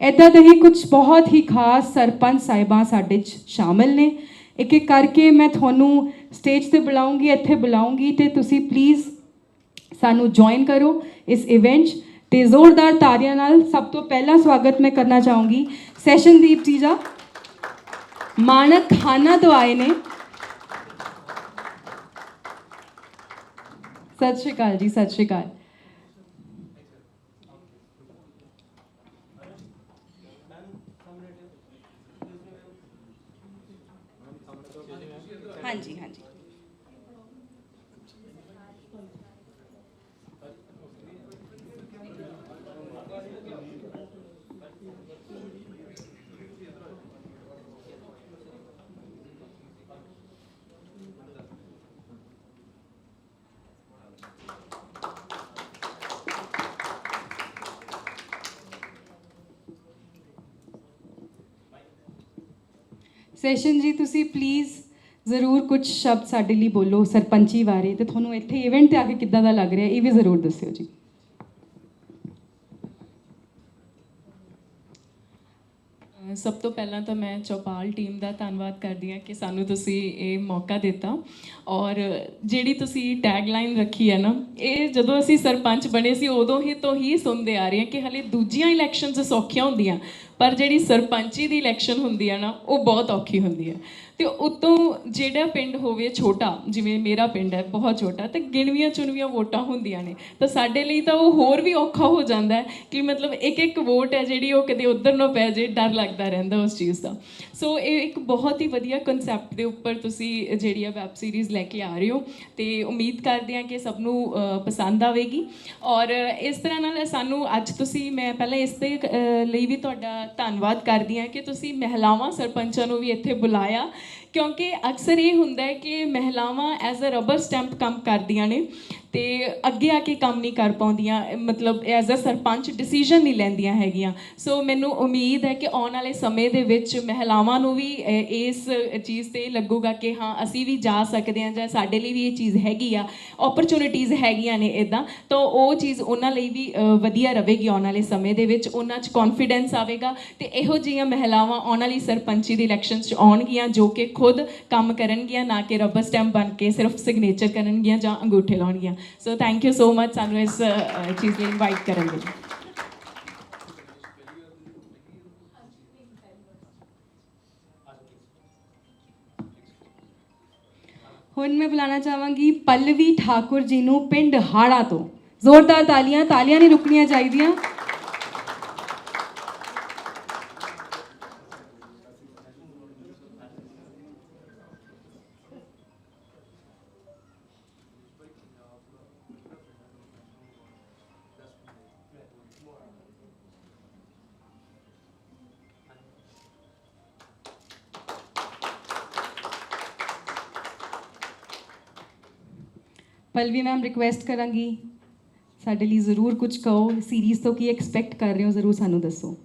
ਇੱਦਾਂ ਦੇ ਹੀ ਕੁਝ ਬਹੁਤ ਹੀ ਖਾਸ ਸਰਪੰਚ ਸਾਹਿਬਾਂ ਸਾਡੇ 'ਚ ਸ਼ਾਮਿਲ ਨੇ। ਇੱਕ ਇੱਕ ਕਰਕੇ ਮੈਂ ਤੁਹਾਨੂੰ ਸਟੇਜ ਤੇ ਬੁਲਾਉਂਗੀ, ਇੱਥੇ ਬੁਲਾਉਂਗੀ ਤੇ ਤੁਸੀਂ ਪਲੀਜ਼ ਸਾਨੂੰ ਜੁਆਇਨ ਕਰੋ ਇਸ ਇਵੈਂਟ 'ਚ ਤੇ ਜ਼ੋਰਦਾਰ ਤਾੜੀਆਂ ਨਾਲ ਸਭ ਤੋਂ ਪਹਿਲਾਂ ਸਵਾਗਤ ਮੈਂ ਕਰਨਾ ਚਾਹੂੰਗੀ। ਸੈਸ਼ਨਦੀਪ ਜੀ ਦਾ। ਮਾਨਕ ਖਾਨਾ ਤੋਂ ਆਏ ਨੇ। ਸਤਿ ਸ਼੍ਰੀ ਅਕਾਲ ਜੀ, ਸਤਿ ਸ਼੍ਰੀ ਅਕਾਲ ਹਾਂਜੀ ਹਾਂਜੀ ਸੈਸ਼ਨ ਜੀ, ਤੁਸੀਂ ਪਲੀਜ਼ ਜ਼ਰੂਰ ਕੁਝ ਸ਼ਬਦ ਸਾਡੇ ਲਈ ਬੋਲੋ, ਸਰਪੰਚੀ ਬਾਰੇ। ਤੇ ਤੁਹਾਨੂੰ ਇੱਥੇ ਇਵੈਂਟ ਤੇ ਆ ਕੇ ਕਿੱਦਾਂ ਦਾ ਲੱਗ ਰਿਹਾ, ਇਹ ਵੀ ਜ਼ਰੂਰ ਦੱਸਿਓ ਜੀ। ਸਭ ਤੋਂ ਪਹਿਲਾਂ ਤਾਂ ਮੈਂ ਚੌਪਾਲ ਟੀਮ ਦਾ ਧੰਨਵਾਦ ਕਰਦੀ ਹਾਂ ਕਿ ਸਾਨੂੰ ਤੁਸੀਂ ਇਹ ਮੌਕਾ ਦਿੱਤਾ। ਔਰ ਜਿਹੜੀ ਤੁਸੀਂ ਟੈਗਲਾਈਨ ਰੱਖੀ ਹੈ ਨਾ, ਇਹ ਜਦੋਂ ਅਸੀਂ ਸਰਪੰਚ ਬਣੇ ਸੀ, ਉਦੋਂ ਹੀ ਤੋਂ ਹੀ ਸੁਣਦੇ ਆ ਰਹੇ ਹਾਂ ਕਿ ਹਲੇ ਦੂਜੀਆਂ ਇਲੈਕਸ਼ਨਸ ਸੌਖੀਆਂ ਹੁੰਦੀਆਂ। ਪਰ ਜਿਹੜੀ ਸਰਪੰਚੀ ਦੀ ਇਲੈਕਸ਼ਨ ਹੁੰਦੀ ਆ ਨਾ, ਉਹ ਬਹੁਤ ਔਖੀ ਹੁੰਦੀ ਹੈ ਤੇ ਉਤੋਂ ਜਿਹੜਾ ਪਿੰਡ ਹੋਵੇ ਛੋਟਾ, ਜਿਵੇਂ ਮੇਰਾ ਪਿੰਡ ਹੈ, ਬਹੁਤ ਛੋਟਾ, ਤੇ ਗਿਣਵੀਆਂ ਚੁਣਵੀਆਂ ਵੋਟਾਂ ਹੁੰਦੀਆਂ ਨੇ। ਤਾਂ ਸਾਡੇ ਲਈ ਤਾਂ ਉਹ ਹੋਰ ਵੀ ਔਖਾ ਹੋ ਜਾਂਦਾ ਹੈ ਕਿ ਮਤਲਬ ਇੱਕ ਇੱਕ ਵੋਟ ਹੈ ਜਿਹੜੀ ਉਹ ਕਦੇ ਉਧਰ ਨਾ ਪੈ ਜੇ ਡਰ ਲੱਗਦਾ ਰਹਿੰਦਾ ਉਸ ਚੀਜ਼ ਦਾ। ਸੋ ਇਹ ਇੱਕ ਬਹੁਤ ਹੀ ਵਧੀਆ ਕਨਸੈਪਟ ਦੇ ਉੱਪਰ ਤੁਸੀਂ ਜਿਹੜੀ ਆ ਵੈਬ ਸੀਰੀਜ਼ ਲੈ ਕੇ ਆ ਰਹੇ ਹੋ। ਤੇ ਉਮੀਦ ਕਰਦੇ ਹਾਂ ਕਿ ਸਭ ਨੂੰ ਪਸੰਦ ਆਵੇਗੀ। ਔਰ ਇਸ ਤਰ੍ਹਾਂ ਨਾਲ ਸਾਨੂੰ ਅੱਜ ਤੁਸੀਂ, ਮੈਂ ਪਹਿਲਾਂ ਇਸ ਦੇ ਲਈ ਵੀ ਤੁਹਾਡਾ ਧੰਨਵਾਦ ਕਰਦੀ ਹਾਂ ਕਿ ਤੁਸੀਂ ਮਹਿਲਾਵਾਂ ਸਰਪੰਚਾਂ ਨੂੰ ਵੀ ਇੱਥੇ ਬੁਲਾਇਆ ਕਿਉਂਕਿ ਅਕਸਰ ਇਹ ਹੁੰਦਾ ਹੈ ਕਿ ਮਹਿਲਾਵਾਂ ਐਜ਼ ਅ ਰਬਰ ਸਟੈਂਪ ਕੰਮ ਕਰਦੀਆਂ ਨੇ ਤੇ ਅੱਗੇ ਆ ਕੇ ਕੰਮ ਨਹੀਂ ਕਰ ਪਾਉਂਦੀਆਂ ਮਤਲਬ ਐਜ਼ ਅ ਸਰਪੰਚ ਡਿਸੀਜਨ ਨਹੀਂ ਲੈਂਦੀਆਂ ਹੈਗੀਆਂ। ਸੋ ਮੈਨੂੰ ਉਮੀਦ ਹੈ ਕਿ ਆਉਣ ਵਾਲੇ ਸਮੇਂ ਦੇ ਵਿੱਚ ਮਹਿਲਾਵਾਂ ਨੂੰ ਵੀ ਇਸ ਚੀਜ਼ ਤੇ ਲੱਗੂਗਾ ਕਿ ਹਾਂ, ਅਸੀਂ ਵੀ ਜਾ ਸਕਦੇ ਹਾਂ ਜਾਂ ਸਾਡੇ ਲਈ ਵੀ ਇਹ ਚੀਜ਼ ਹੈਗੀ ਆ ਓਪਰਚੁਨਿਟੀਜ਼ ਹੈਗੀਆਂ ਨੇ ਇਦਾਂ ਤਾਂ ਉਹ ਚੀਜ਼ ਉਹਨਾਂ ਲਈ ਵੀ ਵਧੀਆ ਰਹੇਗੀ ਆਉਣ ਵਾਲੇ ਸਮੇਂ ਦੇ ਵਿੱਚ, ਉਹਨਾਂ 'ਚ ਕੌਨਫੀਡੈਂਸ ਆਵੇਗਾ ਤੇ ਇਹੋ ਜਿਹੀਆਂ ਮਹਿਲਾਵਾਂ ਆਉਣ ਵਾਲੀ ਸਰਪੰਚੀ ਦੀ ਇਲੈਕਸ਼ਨਸ 'ਚ ਆਉਣਗੀਆਂ ਜੋ ਕਿ ਖੁਦ ਕੰਮ ਕਰਨਗੀਆਂ, ਨਾ ਕਿ ਰਬਰ ਸਟੈਂਪ ਬਣ ਕੇ ਸਿਰਫ ਸਿਗਨੇਚਰ ਕਰਨਗੀਆਂ ਜਾਂ ਅੰਗੂਠੇ ਲਾਉਣਗੀਆਂ। So thank you so much ਸਾਨੂੰ ਇਸ ਚੀਜ਼ ਲਈ ਇਨਵਾਈਟ ਕਰਨ ਲਈ। ਹੁਣ ਮੈਂ ਬੁਲਾਣਾ ਚਾਹਾਂਗੀ ਪੱਲਵੀ ਠਾਕੁਰ ਜੀ ਨੂੰ ਪਿੰਡ ਹਾੜਾ ਤੋਂ। ਜ਼ੋਰਦਾਰ ਤਾਲੀਆਂ ਤਾਲੀਆਂ ਨਹੀਂ ਰੁਕਣੀਆਂ ਚਾਹੀਦੀਆਂ। ਪਲਵੀ ਮੈਮ ਰਿਕੁਐਸਟ ਕਰਾਂਗੀ। ਸਾਡੇ ਲਈ ਜ਼ਰੂਰ ਕੁਝ ਕਹੋ। ਸੀਰੀਜ਼ ਤੋਂ ਕੀ ਐਕਸਪੈਕਟ ਕਰ ਰਹੇ ਹੋ, ਜ਼ਰੂਰ ਸਾਨੂੰ ਦੱਸੋ।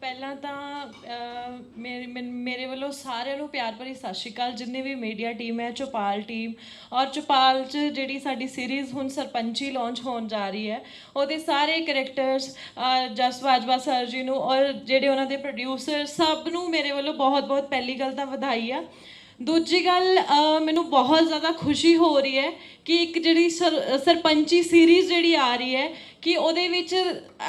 ਪਹਿਲਾਂ ਤਾਂ, ਅਹ ਮੇਰੇ, ਮੈਨ- ਮੇਰੇ ਵੱਲੋਂ ਸਾਰਿਆਂ ਨੂੰ ਪਿਆਰ ਭਰੀ ਸਤਿ ਸ਼੍ਰੀ ਅਕਾਲ। ਜਿੰਨੇ ਵੀ ਮੀਡੀਆ ਟੀਮ ਹੈ, ਚੌਪਾਲ ਟੀਮ ਔਰ ਚੌਪਾਲ 'ਚ ਜਿਹੜੀ ਸਾਡੀ ਸੀਰੀਜ਼ ਹੁਣ ਸਰਪੰਚੀ ਲਾਂਚ ਹੋਣ ਜਾ ਰਹੀ ਹੈ, ਉਹਦੇ ਸਾਰੇ ਕਰੈਕਟਰਸ ਜਸ ਬਾਜਵਾ ਸਰ ਜੀ ਨੂੰ ਔਰ ਜਿਹੜੇ ਉਹਨਾਂ ਦੇ ਪ੍ਰੋਡਿਊਸਰ ਸਭ ਨੂੰ ਮੇਰੇ ਵੱਲੋਂ ਬਹੁਤ ਬਹੁਤ ਪਹਿਲੀ ਗੱਲ ਤਾਂ ਵਧਾਈ ਆ। ਦੂਜੀ ਗੱਲ ਮੈਨੂੰ ਬਹੁਤ ਜ਼ਿਆਦਾ ਖੁਸ਼ੀ ਹੋ ਰਹੀ ਹੈ ਕਿ ਇੱਕ ਜਿਹੜੀ ਸਰ- ਸਰਪੰਚੀ ਸੀਰੀਜ਼ ਜਿਹੜੀ ਆ ਰਹੀ ਹੈ ਕਿ ਉਹਦੇ ਵਿੱਚ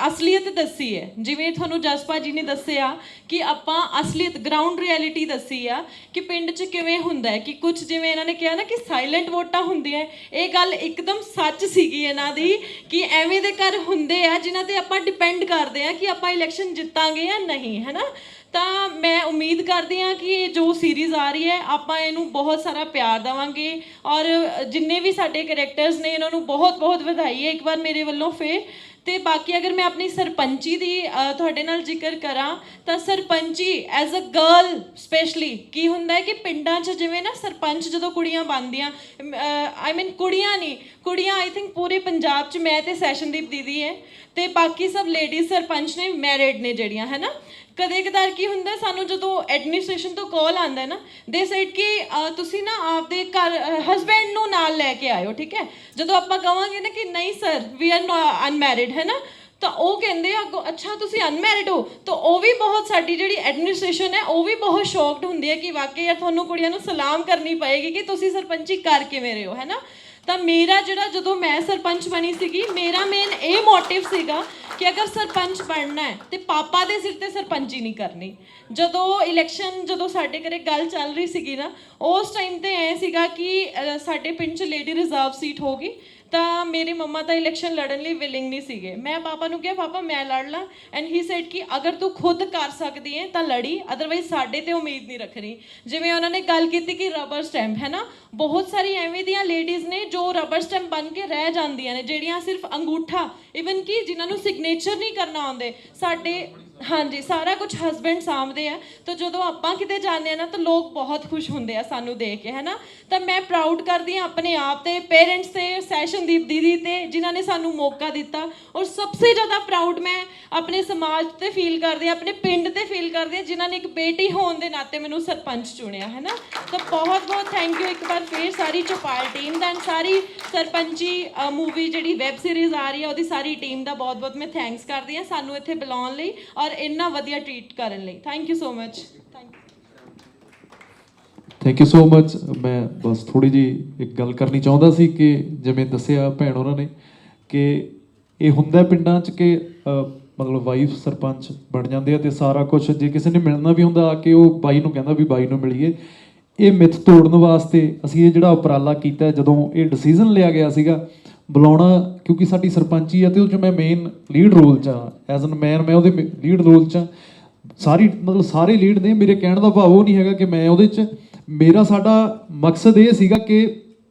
ਅਸਲੀਅਤ ਦੱਸੀ ਹੈ। ਜਿਵੇਂ ਤੁਹਾਨੂੰ ਜਸਪਾ ਜੀ ਨੇ ਦੱਸਿਆ ਕਿ ਆਪਾਂ ਅਸਲੀਅਤ ਗਰਾਊਂਡ ਰਿਐਲਿਟੀ ਦੱਸੀ ਆ ਕਿ ਪਿੰਡ 'ਚ ਕਿਵੇਂ ਹੁੰਦਾ ਹੈ, ਕਿ ਕੁਝ ਜਿਵੇਂ ਇਹਨਾਂ ਨੇ ਕਿਹਾ ਨਾ ਕਿ ਸਾਇਲੈਂਟ ਵੋਟਾਂ ਹੁੰਦੀਆਂ ਇਹ ਗੱਲ ਇੱਕਦਮ ਸੱਚ ਸੀਗੀ ਇਹਨਾਂ ਦੀ ਕਿ ਐਵੇਂ ਦੇ ਘਰ ਹੁੰਦੇ ਆ ਜਿਨ੍ਹਾਂ ਤੇ ਆਪਾਂ ਡਿਪੈਂਡ ਕਰਦੇ ਆ ਕਿ ਆਪਾਂ ਇਲੈਕਸ਼ਨ ਜਿੱਤਾਂਗੇ ਜਾਂ ਨਹੀਂ ਹੈਨਾ ਤਾਂ ਮੈਂ ਉਮੀਦ ਕਰਦੀ ਹਾਂ ਕਿ ਇਹ ਜੋ ਸੀਰੀਜ਼ ਆ ਰਹੀ ਹੈ, ਆਪਾਂ ਇਹਨੂੰ ਬਹੁਤ ਸਾਰਾ ਪਿਆਰ ਦੇਵਾਂਗੇ ਔਰ ਜਿੰਨੇ ਵੀ ਸਾਡੇ ਕੈਰੈਕਟਰਸ ਨੇ, ਇਹਨਾਂ ਨੂੰ ਬਹੁਤ ਬਹੁਤ ਵਧਾਈ ਹੈ ਇੱਕ ਵਾਰ ਮੇਰੇ ਵੱਲੋਂ ਫੇਰ। ਤੇ ਬਾਕੀ ਅਗਰ ਮੈਂ ਆਪਣੀ ਸਰਪੰਚੀ ਦੀ ਤੁਹਾਡੇ ਨਾਲ ਜ਼ਿਕਰ ਕਰਾਂ, ਤਾਂ ਸਰਪੰਚੀ ਐਜ਼ ਅ ਗਰਲ ਸਪੈਸ਼ਲੀ ਕੀ ਹੁੰਦਾ ਹੈ ਕਿ ਪਿੰਡਾਂ 'ਚ ਜਿਵੇਂ ਨਾ ਸਰਪੰਚ ਜਦੋਂ ਕੁੜੀਆਂ ਬਣਦੀਆਂ ਆਈ ਮੀਨ ਕੁੜੀਆਂ ਨਹੀਂ ਕੁੜੀਆਂ ਆਈ ਥਿੰਕ ਪੂਰੇ ਪੰਜਾਬ 'ਚ ਮੈਂ ਤੇ ਸੈਸ਼ਨਦੀਪ ਦੀਦੀ ਹੈ। ਤੇ ਬਾਕੀ ਸਭ ਲੇਡੀਜ਼ ਸਰਪੰਚ ਨੇ ਮੈਰਿਡ ਨੇ ਜਿਹੜੀਆਂ, ਹੈ ਨਾ? ਕਦੇ ਕਦਾਰ ਕੀ ਹੁੰਦਾ, ਸਾਨੂੰ ਜਦੋਂ ਐਡਮਿਨਿਸਟ੍ਰੇਸ਼ਨ ਤੋਂ ਕਾਲ ਆਉਂਦਾ ਨਾ ਦੇ ਸੈਡ ਕਿ ਤੁਸੀਂ ਨਾ ਆਪਦੇ ਘਰ ਹਸਬੈਂਡ ਨੂੰ ਨਾਲ ਲੈ ਕੇ ਆਇਓ, ਠੀਕ ਹੈ? ਜਦੋਂ ਆਪਾਂ ਕਵਾਂਗੇ ਨਾ ਕਿ ਨਹੀਂ ਸਰ ਵੀ ਆਰ ਅਨਮੈਰਿਡ ਹੈ ਨਾ? ਤਾਂ ਉਹ ਕਹਿੰਦੇ ਆ, ਅੱਗੋਂ, ਅੱਛਾ, ਤੁਸੀਂ ਅਨਮੈਰਿਡ ਹੋ, ਤਾਂ ਉਹ ਵੀ ਬਹੁਤ ਸਾਡੀ ਜਿਹੜੀ ਐਡਮਿਨਿਸਟ੍ਰੇਸ਼ਨ ਹੈ, ਉਹ ਵੀ ਬਹੁਤ ਸ਼ੌਕਡ ਹੁੰਦੀ ਹੈ ਕਿ ਵਾਕਈ ਯਾਰ ਤੁਹਾਨੂੰ ਕੁੜੀਆਂ ਨੂੰ ਸਲਾਮ ਕਰਨੀ ਪਏਗੀ ਕਿ ਤੁਸੀਂ ਸਰਪੰਚੀ ਕਰ ਕਿਵੇਂ ਰਹੇ ਹੋ, ਹੈ ਨਾ? ਤਾਂ ਮੇਰਾ ਜਿਹੜਾ ਜਦੋਂ ਮੈਂ ਸਰਪੰਚ ਬਣੀ ਸੀਗੀ, ਮੇਰਾ ਮੇਨ ਇਹ ਮੋਟਿਵ ਸੀਗਾ ਕਿ ਅਗਰ ਸਰਪੰਚ ਬਣਨਾ ਹੈ, ਤੇ ਪਾਪਾ ਦੇ ਸਿਰ ਤੇ ਸਰਪੰਚੀ ਨਹੀਂ ਕਰਨੀ। ਜਦੋਂ ਇਲੈਕਸ਼ਨ ਜਦੋਂ ਸਾਡੇ ਘਰੇ ਗੱਲ ਚੱਲ ਰਹੀ ਸੀਗੀ ਨਾ, ਉਸ ਟਾਈਮ ਤੇ ਐ ਸੀਗਾ ਕਿ ਸਾਡੇ ਪਿੰਡ 'ਚ ਲੇਡੀ ਰਿਜ਼ਰਵ ਸੀਟ ਹੋਗੀ ਤਾਂ ਮੇਰੇ ਮੰਮਾ ਤਾਂ ਇਲੈਕਸ਼ਨ ਲੜਨ ਲਈ ਵਿਲਿੰਗ ਨਹੀਂ ਸੀਗੇ। ਮੈਂ ਪਾਪਾ ਨੂੰ ਕਿਹਾ, ਪਾਪਾ, ਮੈਂ ਲੜ ਲਾਂ। ਐਂਡ ਹੀ ਸੈਡ ਕਿ ਅਗਰ ਤੂੰ ਖੁਦ ਕਰ ਸਕਦੀ ਹੈ ਤਾਂ ਲੜੀ ਅਦਰਵਾਈਜ਼ ਸਾਡੇ ਤੇ ਉਮੀਦ ਨਹੀਂ ਰੱਖਣੀ। ਜਿਵੇਂ ਉਹਨਾਂ ਨੇ ਗੱਲ ਕੀਤੀ ਕਿ ਰਬਰ ਸਟੈਂਪ ਹੈ ਨਾ? ਬਹੁਤ ਸਾਰੀ ਐਵੇਂ ਦੀਆਂ ਲੇਡੀਜ਼ ਨੇ ਜੋ ਰਬਰ ਸਟੈਂਪ ਬਣ ਕੇ ਰਹਿ ਜਾਂਦੀਆਂ ਨੇ, ਜਿਹੜੀਆਂ ਸਿਰਫ ਅੰਗੂਠਾ ਇਵਨ ਕਿ ਜਿਨ੍ਹਾਂ ਨੂੰ ਸਿਗਨੇਚਰ ਨਹੀਂ ਕਰਨਾ ਆਉਂਦੇ। ਸਾਡੇ ਹਾਂਜੀ, ਸਾਰਾ ਕੁਝ ਹਸਬੰਡ ਸਾਂਭਦੇ ਆ। ਤਾਂ ਜਦੋਂ ਆਪਾਂ ਕਿਤੇ ਜਾਂਦੇ ਆ ਨਾ, ਤਾਂ ਲੋਕ ਬਹੁਤ ਖੁਸ਼ ਹੁੰਦੇ ਆ ਸਾਨੂੰ ਦੇਖ ਕੇ, ਹੈਨਾ? ਤਾਂ ਮੈਂ ਪ੍ਰਾਊਡ ਕਰਦੀ ਆ ਆਪਣੇ ਆਪ ਤੇ ਪੇਰੈਂਟਸ ਤੇ ਸੈਸ਼ਨਦੀਪ ਦੀਦੀ ਤੇ, ਜਿਨ੍ਹਾਂ ਨੇ ਸਾਨੂੰ ਮੌਕਾ ਦਿੱਤਾ। ਔਰ ਸਭ ਤੋਂ ਜ਼ਿਆਦਾ ਪ੍ਰਾਊਡ ਮੈਂ ਆਪਣੇ ਸਮਾਜ ਤੇ ਫੀਲ ਕਰਦੀ ਆ ਆਪਣੇ ਪਿੰਡ ਤੇ ਫੀਲ ਕਰਦੀ ਆ ਜਿਨ੍ਹਾਂ ਨੇ ਇੱਕ ਬੇਟੀ ਹੋਣ ਦੇ ਨਾਤੇ ਮੈਨੂੰ ਸਰਪੰਚ ਚੁਣਿਆ, ਹੈਨਾ? ਤਾਂ ਬਹੁਤ ਬਹੁਤ ਥੈਂਕ ਯੂ ਇੱਕ ਵਾਰ ਫੇਰ ਸਾਰੀ ਚੌਪਾਲ ਟੀਮ ਦਾ, ਸਾਰੀ ਸਰਪੰਚੀ ਮੂਵੀ ਜਿਹੜੀ ਵੈਬ ਸੀਰੀਜ਼ ਆ ਰਹੀ ਹੈ, ਉਹਦੀ ਸਾਰੀ ਟੀਮ ਦਾ ਬਹੁਤ ਬਹੁਤ ਮੈਂ ਥੈਂਕਸ ਕਰਦੀ ਆ ਸਾਨੂੰ ਇੱਥੇ ਬੁਲਾਉਣ ਲਈ। ਔਰ ਇੰਨਾ ਵਧੀਆ ਟ੍ਰੀਟ ਕਰਨ ਲਈ। Thank you so much thank thank you so much ਮੈਂ ਬਸ ਥੋੜੀ ਜੀ ਇੱਕ ਗੱਲ ਕਰਨੀ ਚਾਹੁੰਦਾ ਸੀ ਕਿ ਜਿਵੇਂ ਦੱਸਿਆ ਭੈਣ ਉਹਨਾਂ ਨੇ ਕਿ ਇਹ ਹੁੰਦਾ ਪਿੰਡਾਂ 'ਚ ਕਿ ਮਤਲਬ ਵਾਈਫ ਸਰਪੰਚ ਬਣ ਜਾਂਦੇ ਆ ਤੇ ਸਾਰਾ ਕੁਝ ਜੇ ਕਿਸੇ ਨੇ ਮਿਲਣਾ ਵੀ ਹੁੰਦਾ ਆ ਕੇ ਉਹ ਬਾਈ ਨੂੰ ਕਹਿੰਦਾ ਵੀ ਬਾਈ ਨੂੰ ਮਿਲੀਏ। ਇਹ ਮਿੱਥ ਤੋੜਨ ਵਾਸਤੇ ਅਸੀਂ ਇਹ ਜਿਹੜਾ ਉਪਰਾਲਾ ਕੀਤਾ ਜਦੋਂ ਇਹ ਡਿਸੀਜਨ ਲਿਆ ਗਿਆ ਸੀਗਾ ਬੁਲਾਉਣਾ, ਕਿਉਂਕਿ ਸਾਡੀ ਸਰਪੰਚੀ ਆ ਤੇ ਉਹ 'ਚ ਮੈਂ ਮੇਨ ਲੀਡ ਰੋਲ 'ਚ ਆ ਐਜ਼ ਐਨ ਮੈਨ ਮੈਂ ਉਹਦੇ ਲੀਡ ਰੋਲ 'ਚ ਆ ਸਾਰੀ, ਮਤਲਬ ਸਾਰੇ ਲੀਡ ਨੇ, ਮੇਰੇ ਕਹਿਣ ਦਾ ਭਾਵ ਉਹ ਨਹੀਂ ਹੈਗਾ ਕਿ ਮੈਂ ਉਹਦੇ 'ਚ। ਮੇਰਾ ਸਾਡਾ ਮਕਸਦ ਇਹ ਸੀਗਾ ਕਿ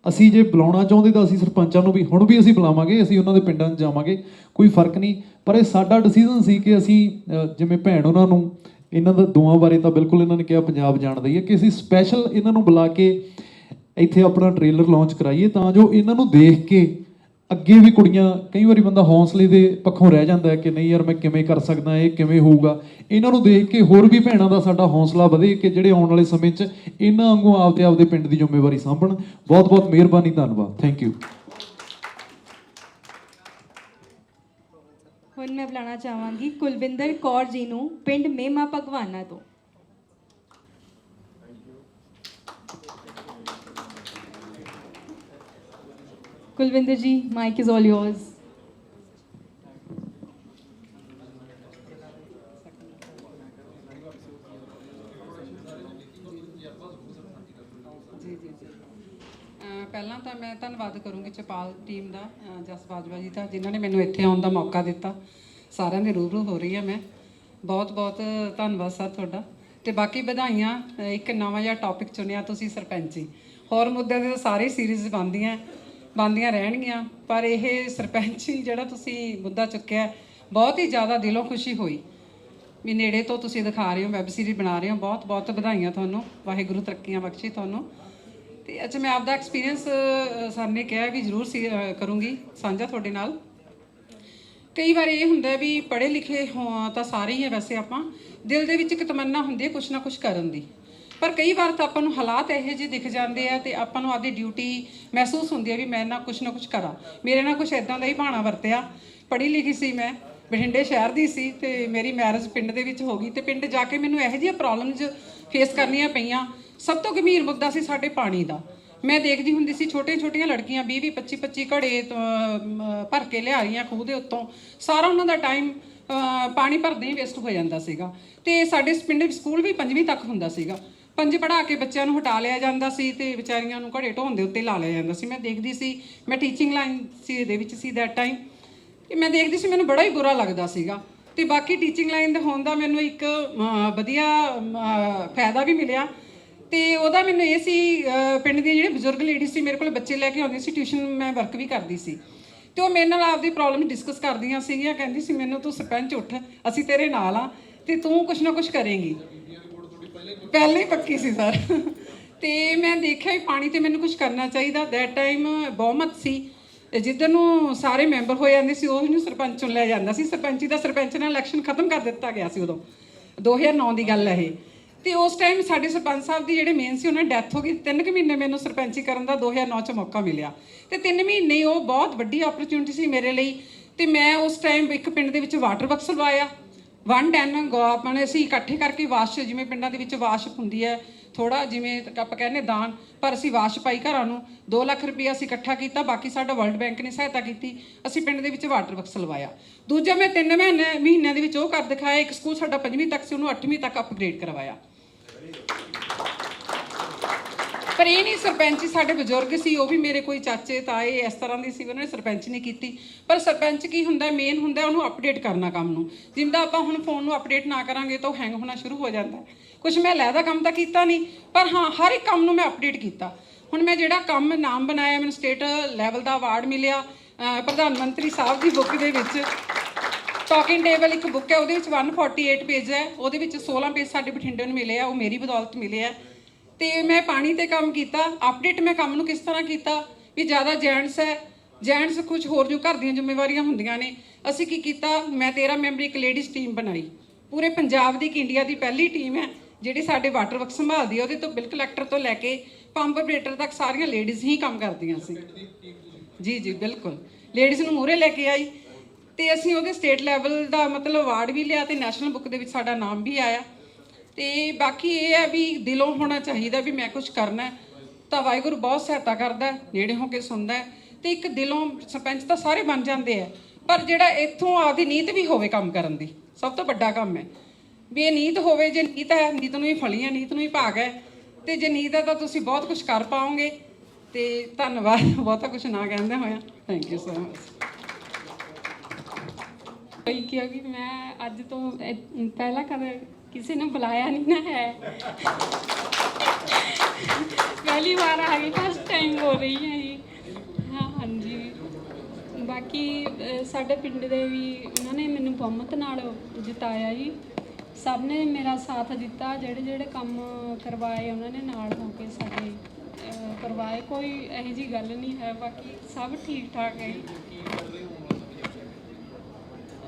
ਅਸੀਂ ਜੇ ਬੁਲਾਉਣਾ ਚਾਹੁੰਦੇ ਤਾਂ ਅਸੀਂ ਸਰਪੰਚਾਂ ਨੂੰ ਵੀ, ਹੁਣ ਵੀ ਅਸੀਂ ਬੁਲਾਵਾਂਗੇ, ਅਸੀਂ ਉਹਨਾਂ ਦੇ ਪਿੰਡਾਂ 'ਚ ਜਾਵਾਂਗੇ, ਕੋਈ ਫ਼ਰਕ ਨਹੀਂ। ਪਰ ਇਹ ਸਾਡਾ ਡਿਸੀਜਨ ਸੀ ਕਿ ਅਸੀਂ ਜਿਵੇਂ ਭੈਣ ਉਹਨਾਂ ਨੂੰ, ਇਹਨਾਂ ਦਾ ਦੋਆਂ ਬਾਰੇ ਤਾਂ ਬਿਲਕੁਲ ਇਹਨਾਂ ਨੇ ਕਿਹਾ, ਪੰਜਾਬ ਜਾਣਦਾ ਹੀ ਹੈ ਕਿ ਅਸੀਂ ਸਪੈਸ਼ਲ ਇਹਨਾਂ ਨੂੰ ਬੁਲਾ ਕੇ ਇੱਥੇ ਆਪਣਾ ਟ੍ਰੇਲਰ ਲਾਂਚ ਕਰਾਈਏ, ਤਾਂ ਜੋ ਇਹਨਾਂ ਨੂੰ ਦੇਖ ਕੇ ਅੱਗੇ ਵੀ ਕੁੜੀਆਂ, ਕਈ ਵਾਰੀ ਬੰਦਾ ਹੌਸਲੇ ਦੇ ਪੱਖੋਂ ਰਹਿ ਜਾਂਦਾ ਕਿ ਨਹੀਂ ਯਾਰ ਮੈਂ ਕਿਵੇਂ ਕਰ ਸਕਦਾ, ਇਹ ਕਿਵੇਂ ਹੋਊਗਾ। ਇਹਨਾਂ ਨੂੰ ਦੇਖ ਕੇ ਹੋਰ ਵੀ ਭੈਣਾਂ ਦਾ ਸਾਡਾ ਹੌਸਲਾ ਵਧੇ ਕਿ ਜਿਹੜੇ ਆਉਣ ਵਾਲੇ ਸਮੇਂ 'ਚ ਇਹਨਾਂ ਵਾਂਗੂ ਆਪਦੇ ਆਪਦੇ ਪਿੰਡ ਦੀ ਜ਼ਿੰਮੇਵਾਰੀ ਸਾਂਭਣ। ਬਹੁਤ ਬਹੁਤ ਮਿਹਰਬਾਨੀ, ਧੰਨਵਾਦ। ਥੈਂਕ ਯੂ ਹੁਣ ਮੈਂ ਬੁਲਾਉਣਾ ਚਾਹਾਂਗੀ ਕੁਲਵਿੰਦਰ ਕੌਰ ਜੀ ਨੂੰ, ਪਿੰਡ ਮੇਮਾ ਭਗਵਾਨਾ ਤੋਂ। ਕੁਲਵਿੰਦਰ ਜੀ ਮਾਈਕ ਇਜ਼ ਆਲ yours. ਜੀ ਜੀ ਜੀ. ਪਹਿਲਾਂ ਤਾਂ ਮੈਂ ਧੰਨਵਾਦ ਕਰੂੰਗੀ ਚਪਾਲ ਟੀਮ ਦਾ ਜਸ ਬਾਜਵਾ ਜੀ ਦਾ, ਜਿਨ੍ਹਾਂ ਨੇ ਮੈਨੂੰ ਇੱਥੇ ਆਉਣ ਦਾ ਮੌਕਾ ਦਿੱਤਾ। ਸਾਰਿਆਂ ਦੇ ਰੂਬਰੂ ਹੋ ਰਹੀ ਹਾਂ ਮੈਂ। ਬਹੁਤ ਬਹੁਤ ਧੰਨਵਾਦ ਸਰ ਤੁਹਾਡਾ। ਤੇ ਬਾਕੀ ਵਧਾਈਆਂ ਇੱਕ ਨਵਾਂ ਜਿਹਾ ਟੌਪਿਕ ਚੁਣਿਆ ਤੁਸੀਂ ਸਰਪੰਚੀ। ਹੋਰ ਮੁੱਦਿਆਂ ਦੇ ਤਾਂ ਸਾਰੇ ਸੀਰੀਜ਼ ਬਣਦੀਆਂ। ਬਣਦੀਆਂ ਰਹਿਣਗੀਆਂ, ਪਰ ਇਹ ਸਰਪੰਚੀ ਜਿਹੜਾ ਤੁਸੀਂ ਮੁੱਦਾ ਚੁੱਕਿਆ, ਬਹੁਤ ਹੀ ਜ਼ਿਆਦਾ ਦਿਲੋਂ ਖੁਸ਼ੀ ਹੋਈ। ਵੀ ਨੇੜੇ ਤੋਂ ਤੁਸੀਂ ਦਿਖਾ ਰਹੇ ਹੋ ਵੈਬ ਸੀਰੀਜ਼ ਬਣਾ ਰਹੇ ਹੋ, ਬਹੁਤ ਬਹੁਤ ਵਧਾਈਆਂ ਤੁਹਾਨੂੰ, ਵਾਹਿਗੁਰੂ ਤਰੱਕੀਆਂ ਬਖਸ਼ੇ ਤੁਹਾਨੂੰ। ਤੇ ਅੱਛਾ ਮੈਂ ਆਪਦਾ ਐਕਸਪੀਰੀਅੰਸ ਸਰ ਨੇ ਕਿਹਾ ਵੀ ਜ਼ਰੂਰ ਸੀ ਕਰੂੰਗੀ, ਸਾਂਝਾ ਤੁਹਾਡੇ ਨਾਲ। ਕਈ ਵਾਰ ਇਹ ਹੁੰਦਾ ਵੀ ਪੜ੍ਹੇ ਲਿਖੇ ਹੋ ਤਾਂ ਸਾਰੇ ਹੀ ਆ ਵੈਸੇ ਆਪਾਂ, ਦਿਲ ਦੇ ਵਿੱਚ ਇੱਕ ਤਮੰਨਾ ਹੁੰਦੀ ਹੈ ਕੁਛ ਨਾ ਕੁਛ ਕਰਨ ਦੀ। ਪਰ ਕਈ ਵਾਰ ਤਾਂ ਆਪਾਂ ਨੂੰ ਹਾਲਾਤ ਇਹੋ ਜਿਹੇ ਦਿਖ ਜਾਂਦੇ ਆ ਤੇ ਆਪਾਂ ਨੂੰ ਆਪਦੀ ਡਿਊਟੀ ਮਹਿਸੂਸ ਹੁੰਦੀ ਹੈ ਵੀ ਮੈਂ ਨਾ ਕੁਛ ਨਾ ਕੁਛ ਕਰਾਂ। ਮੇਰੇ ਨਾਲ ਕੁਛ ਇਦਾਂ ਦਾ ਹੀ ਬਹਾਨਾ ਵਰਤਿਆ। ਪੜ੍ਹੀ ਲਿਖੀ ਸੀ ਮੈਂ, ਬਠਿੰਡੇ ਸ਼ਹਿਰ ਦੀ ਸੀ ਤੇ ਮੇਰੀ ਮੈਰਿਜ ਪਿੰਡ ਦੇ ਵਿੱਚ ਹੋ ਗਈ ਤੇ ਪਿੰਡ ਜਾ ਕੇ ਮੈਨੂੰ ਇਹੋ ਜਿਹੀਆਂ ਪ੍ਰੋਬਲਮਸ ਫੇਸ ਕਰਨੀਆਂ ਪਈਆਂ। ਸਭ ਤੋਂ ਗੰਭੀਰ ਮੁੱਦਾ ਸੀ ਸਾਡੇ ਪਾਣੀ ਦਾ। ਮੈਂ ਦੇਖਦੀ ਹੁੰਦੀ ਸੀ ਛੋਟੀਆਂ ਛੋਟੀਆਂ ਲੜਕੀਆਂ 20 20 25 25 ਘੜੇ ਭਰ ਕੇ ਲਿਆ ਰਹੀਆਂ ਖੂਹ ਦੇ ਉੱਤੋਂ। ਸਾਰਾ ਉਹਨਾਂ ਦਾ ਟਾਈਮ ਪਾਣੀ ਭਰਦੇ ਹੀ ਵੇਸਟ ਹੋ ਜਾਂਦਾ ਸੀਗਾ। ਤੇ ਸਾਡੇ ਪਿੰਡ ਵਿੱਚ ਸਕੂਲ ਵੀ ਪੰਜਵੀਂ ਤੱਕ ਹੁੰਦਾ ਸੀਗਾ। ਪੰਜ ਪੜਾ ਕੇ ਬੱਚਿਆਂ ਨੂੰ ਹਟਾ ਲਿਆ ਜਾਂਦਾ ਸੀ ਤੇ ਵਿਚਾਰੀਆਂ ਨੂੰ ਘੜੇ ਢੋਣ ਦੇ ਉੱਤੇ ਲਾ ਲਿਆ ਜਾਂਦਾ ਸੀ। ਮੈਂ ਦੇਖਦੀ ਸੀ, ਮੈਂ ਟੀਚਿੰਗ ਲਾਈਨ ਸੀ ਇਹਦੇ ਵਿੱਚ ਸੀ ਦੈਟ ਟਾਈਮ ਤੇ ਮੈਂ ਦੇਖਦੀ ਸੀ, ਮੈਨੂੰ ਬੜਾ ਹੀ ਬੁਰਾ ਲੱਗਦਾ ਸੀਗਾ। ਤੇ ਬਾਕੀ ਟੀਚਿੰਗ ਲਾਈਨ ਦੇ ਹੋਣ ਦਾ ਮੈਨੂੰ ਇੱਕ ਵਧੀਆ ਫਾਇਦਾ ਵੀ ਮਿਲਿਆ। ਤੇ ਉਹਦਾ ਮੈਨੂੰ ਇਹ ਸੀ ਪਿੰਡ ਦੀਆਂ ਜਿਹੜੇ ਬਜ਼ੁਰਗ ਲੇਡੀ ਸੀ, ਮੇਰੇ ਕੋਲ ਬੱਚੇ ਲੈ ਕੇ ਆਉਂਦੀ ਸੀ ਟਿਊਸ਼ਨ ਮੈਂ ਵਰਕ ਵੀ ਕਰਦੀ ਸੀ। ਤੇ ਉਹ ਮੇਰੇ ਨਾਲ ਆਪਦੀ ਪ੍ਰੋਬਲਮ ਡਿਸਕਸ ਕਰਦੀਆਂ ਸੀਗੀਆਂ, ਕਹਿੰਦੀ ਸੀ, ਮੈਨੂੰ ਤੂੰ ਸਰਪੰਚ ਉੱਠ, ਅਸੀਂ ਤੇਰੇ ਨਾਲ ਆ ਤੇ ਤੂੰ ਕੁਛ ਨਾ ਕੁਛ ਕਰੇਂਗੀ। ਪਹਿਲਾਂ ਹੀ ਪੱਕੀ ਸੀ ਸਰ। ਤੇ ਮੈਂ ਦੇਖਿਆ ਹੀ ਪਾਣੀ ਤੇ ਮੈਨੂੰ ਕੁਝ ਕਰਨਾ ਚਾਹੀਦਾ। ਦੈਟ ਟਾਈਮ ਬਹੁਮਤ ਸੀ। ਜਿੱਦਨ ਨੂੰ ਸਾਰੇ ਮੈਂਬਰ ਹੋ ਜਾਂਦੇ ਸੀ, ਉਹ ਨੂੰ ਸਰਪੰਚ ਨੂੰ ਲੈ ਜਾਂਦਾ ਸੀ। ਸਰਪੰਚੀ ਦਾ ਸਰਪੰਚ ਨਾਲ ਇਲੈਕਸ਼ਨ ਖਤਮ ਕਰ ਦਿੱਤਾ ਗਿਆ ਸੀ ਉਦੋਂ। 2009 ਦੀ ਗੱਲ ਹੈ ਇਹ। ਤੇ ਉਸ ਟਾਈਮ ਸਾਡੇ ਸਰਪੰਚ ਸਾਹਿਬ ਦੀ ਜਿਹੜੇ ਮੇਨ ਸੀ, ਉਹਨਾਂ ਦੀ ਡੈਥ ਹੋ ਗਈ। ਤਿੰਨ ਕੁ ਮਹੀਨੇ ਮੈਨੂੰ ਸਰਪੰਚੀ ਕਰਨ ਦਾ 2009 ਚ ਮੌਕਾ ਮਿਲਿਆ। ਤੇ ਤਿੰਨ ਮਹੀਨੇ ਉਹ ਬਹੁਤ ਵੱਡੀ ਓਪਰਚ्युनिटी ਸੀ ਮੇਰੇ ਲਈ। ਤੇ ਮੈਂ ਉਸ ਟਾਈਮ ਇੱਕ ਪਿੰਡ ਦੇ ਵਿੱਚ ਵਾਟਰ ਬਕਸ ਲਵਾਇਆ 110 ਗੋ ਆਪਣੇ ਅਸੀਂ ਇਕੱਠੇ ਕਰਕੇ ਵਾਸ਼, ਜਿਵੇਂ ਪਿੰਡਾਂ ਦੇ ਵਿੱਚ ਵਾਸ਼ ਹੁੰਦੀ ਹੈ ਥੋੜਾ ਜਿਵੇਂ ਆਪਾਂ ਕਹਿੰਦੇ ਦਾਨ, ਪਰ ਅਸੀਂ ਵਾਸ਼ ਪਾਈ ਘਰਾਂ ਨੂੰ। 2 ਲੱਖ ਰੁਪਏ ਅਸੀਂ ਇਕੱਠਾ ਕੀਤਾ, ਬਾਕੀ ਸਾਡਾ ਵਰਲਡ ਬੈਂਕ ਨੇ ਸਹਾਇਤਾ ਕੀਤੀ, ਅਸੀਂ ਪਿੰਡ ਦੇ ਵਿੱਚ ਵਾਟਰ ਬਕਸ ਲਵਾਇਆ ਦੂਜਾ ਮੈਂ 3 ਮਹੀਨੇ, ਮਹੀਨਿਆਂ ਦੇ ਵਿੱਚ ਉਹ ਕਰ ਦਿਖਾਇਆ, ਇੱਕ ਸਕੂਲ ਸਾਡਾ 5ਵੀਂ ਤੱਕ ਸੀ, ਉਹਨੂੰ 8ਵੀਂ ਤੱਕ ਅਪਗ੍ਰੇਡ ਕਰਵਾਇਆ। ਪਰ ਇਹ ਨਹੀਂ ਸਰਪੰਚ ਸਾਡੇ ਬਜ਼ੁਰਗ ਸੀ, ਉਹ ਵੀ ਮੇਰੇ ਕੋਈ ਚਾਚੇ, ਤਾਏ ਇਸ ਤਰ੍ਹਾਂ ਦੇ ਸੀ, ਉਹਨਾਂ ਨੇ ਸਰਪੰਚ ਨਹੀਂ ਕੀਤੀ। ਪਰ ਸਰਪੰਚ ਕੀ ਹੁੰਦਾ ਮੇਨ ਹੁੰਦਾ ਉਹਨੂੰ ਅਪਡੇਟ ਕਰਨਾ ਕੰਮ ਨੂੰ। ਜਿੰਦਾ ਆਪਾਂ ਹੁਣ ਫੋਨ ਨੂੰ ਅਪਡੇਟ ਨਾ ਕਰਾਂਗੇ ਤਾਂ ਉਹ ਹੈਂਗ ਹੋਣਾ ਸ਼ੁਰੂ ਹੋ ਜਾਂਦਾ ਕੁਝ ਮੈਂ ਲੈਦਾ ਕੰਮ ਤਾਂ ਕੀਤਾ ਨਹੀਂ, ਪਰ ਹਾਂ, ਹਰ ਇੱਕ ਕੰਮ ਨੂੰ ਮੈਂ ਅਪਡੇਟ ਕੀਤਾ। ਹੁਣ ਮੈਂ ਜਿਹੜਾ ਕੰਮ ਨਾਮ ਬਣਾਇਆ, ਮੈਨੂੰ ਸਟੇਟ ਲੈਵਲ ਦਾ ਅਵਾਰਡ ਮਿਲਿਆ ਪ੍ਰਧਾਨ ਮੰਤਰੀ ਸਾਹਿਬ ਦੀ ਬੁੱਕ ਦੇ ਵਿੱਚ। ਟਾਕਿੰਗ ਟੇਬਲ ਇੱਕ ਬੁੱਕ ਹੈ, ਉਹਦੇ ਵਿੱਚ 148 ਪੇਜ ਹੈ, ਉਹਦੇ ਵਿੱਚ 16 ਪੇਜ ਸਾਡੇ ਬਠਿੰਡੇ ਨੂੰ ਮਿਲੇ ਆ, ਉਹ ਮੇਰੀ ਬਦੌਲਤ ਮਿਲੇ ਆ। ਤੇ ਮੈਂ ਪਾਣੀ ਤੇ ਕੰਮ ਕੀਤਾ ਅਪਡੇਟ ਮੈਂ ਕੰਮ ਨੂੰ ਕਿਸ ਤਰ੍ਹਾਂ ਕੀਤਾ ਵੀ ਜ਼ਿਆਦਾ ਜੈਂਟਸ ਹੈ ਜੈਂਟਸ ਕੁਝ ਹੋਰ ਜੋ ਘਰ ਦੀਆਂ ਜ਼ਿੰਮੇਵਾਰੀਆਂ ਹੁੰਦੀਆਂ ਨੇ ਅਸੀਂ ਕੀ ਕੀਤਾ ਮੈਂ 13 ਮੈਂਬਰੀ ਇੱਕ ਲੇਡੀਜ਼ ਟੀਮ ਬਣਾਈ। ਪੂਰੇ ਪੰਜਾਬ ਦੀ ਇੰਡੀਆ ਦੀ ਪਹਿਲੀ ਟੀਮ ਹੈ ਜਿਹੜੀ ਸਾਡੇ ਵਾਟਰ ਵਰਕ ਸੰਭਾਲਦੀ ਹੈ ਉਹਦੇ ਤੋਂ ਬਿਲ ਕਲੈਕਟਰ ਤੋਂ ਲੈ ਕੇ ਪੰਪ ਆਪਰੇਟਰ ਤੱਕ ਸਾਰੀਆਂ ਲੇਡੀਜ਼ ਹੀ ਕੰਮ ਕਰਦੀਆਂ ਸੀ। ਜੀ ਜੀ ਬਿਲਕੁਲ। ਲੇਡੀਜ਼ ਨੂੰ ਮੂਹਰੇ ਲੈ ਕੇ ਆਈ ਤੇ ਅਸੀਂ ਉਹਦੇ ਸਟੇਟ ਲੈਵਲ ਦਾ ਮਤਲਬ ਅਵਾਰਡ ਵੀ ਲਿਆ ਤੇ ਨੈਸ਼ਨਲ ਬੁੱਕ ਦੇ ਵਿੱਚ ਸਾਡਾ ਨਾਮ ਵੀ ਆਇਆ। ਤੇ ਬਾਕੀ ਇਹ ਹੈ ਵੀ ਦਿਲੋਂ ਹੋਣਾ ਚਾਹੀਦਾ ਵੀ ਮੈਂ ਕੁਝ ਕਰਨਾ ਤਾਂ ਵਾਹਿਗੁਰੂ ਬਹੁਤ ਸਹਾਇਤਾ ਕਰਦਾ ਨੇੜੇ ਹੋ ਕੇ ਸੁਣਦਾ ਹੈ ਤੇ ਇੱਕ ਦਿਲੋਂ ਸਰਪੰਚ ਤਾਂ ਸਾਰੇ ਬਣ ਜਾਂਦੇ ਆ, ਪਰ ਜਿਹੜਾ ਇੱਥੋਂ ਆਪਦੀ ਨੀਤ ਵੀ ਹੋਵੇ ਕੰਮ ਕਰਨ ਦੀ, ਸਭ ਤੋਂ ਵੱਡਾ ਕੰਮ ਹੈ। ਵੀ ਇਹ ਨੀਤ ਹੋਵੇ, ਜੇ ਨੀਤ ਹੈ, ਨੀਤ ਨੂੰ ਹੀ ਫਲੀਆਂ, ਨੀਤ ਨੂੰ ਹੀ ਭਾਗ ਹੈ, ਤੇ ਜੇ ਨੀਤ ਹੈ ਤਾਂ ਤੁਸੀਂ ਬਹੁਤ ਕੁਝ ਕਰ ਪਾਓਗੇ। ਤੇ ਧੰਨਵਾਦ, ਬਹੁਤਾ ਕੁਝ ਨਾ ਕਹਿੰਦੇ ਹੋਇਆ। ਥੈਂਕ ਯੂ ਸੋ ਮਚ ਕਿਉਂਕਿ ਮੈਂ ਅੱਜ ਤੋਂ ਇਹ- ਪਹਿਲਾਂ ਕਦੇ ਕਿਸੇ ਨੇ ਬੁਲਾਇਆ ਨਹੀਂ ਨਾ ਹੈ। ਪਹਿਲੀ ਵਾਰ ਆ ਗਈ ਫਸਟ ਟਾਈਮ ਹੋ ਰਹੀ ਹੈ ਜੀ ਹਾਂ, ਹਾਂਜੀ। ਬਾਕੀ ਸਾਡੇ ਪਿੰਡ ਦੇ ਵੀ ਉਹਨਾਂ ਨੇ ਮੈਨੂੰ ਬਹੁਮਤ ਨਾਲ ਜਿਤਾਇਆ ਜੀ। ਸਭ ਨੇ ਮੇਰਾ ਸਾਥ ਦਿੱਤਾ, ਜਿਹੜੇ ਜਿਹੜੇ ਕੰਮ ਕਰਵਾਏ ਉਹਨਾਂ ਨੇ ਨਾਲ ਹੋ ਕੇ ਸਾਡੇ ਕਰਵਾਏ। ਕੋਈ ਇਹੋ ਜੀ ਗੱਲ ਨਹੀਂ ਹੈ, ਬਾਕੀ ਸਭ ਠੀਕ ਠਾਕ ਹੈ ਜੀ।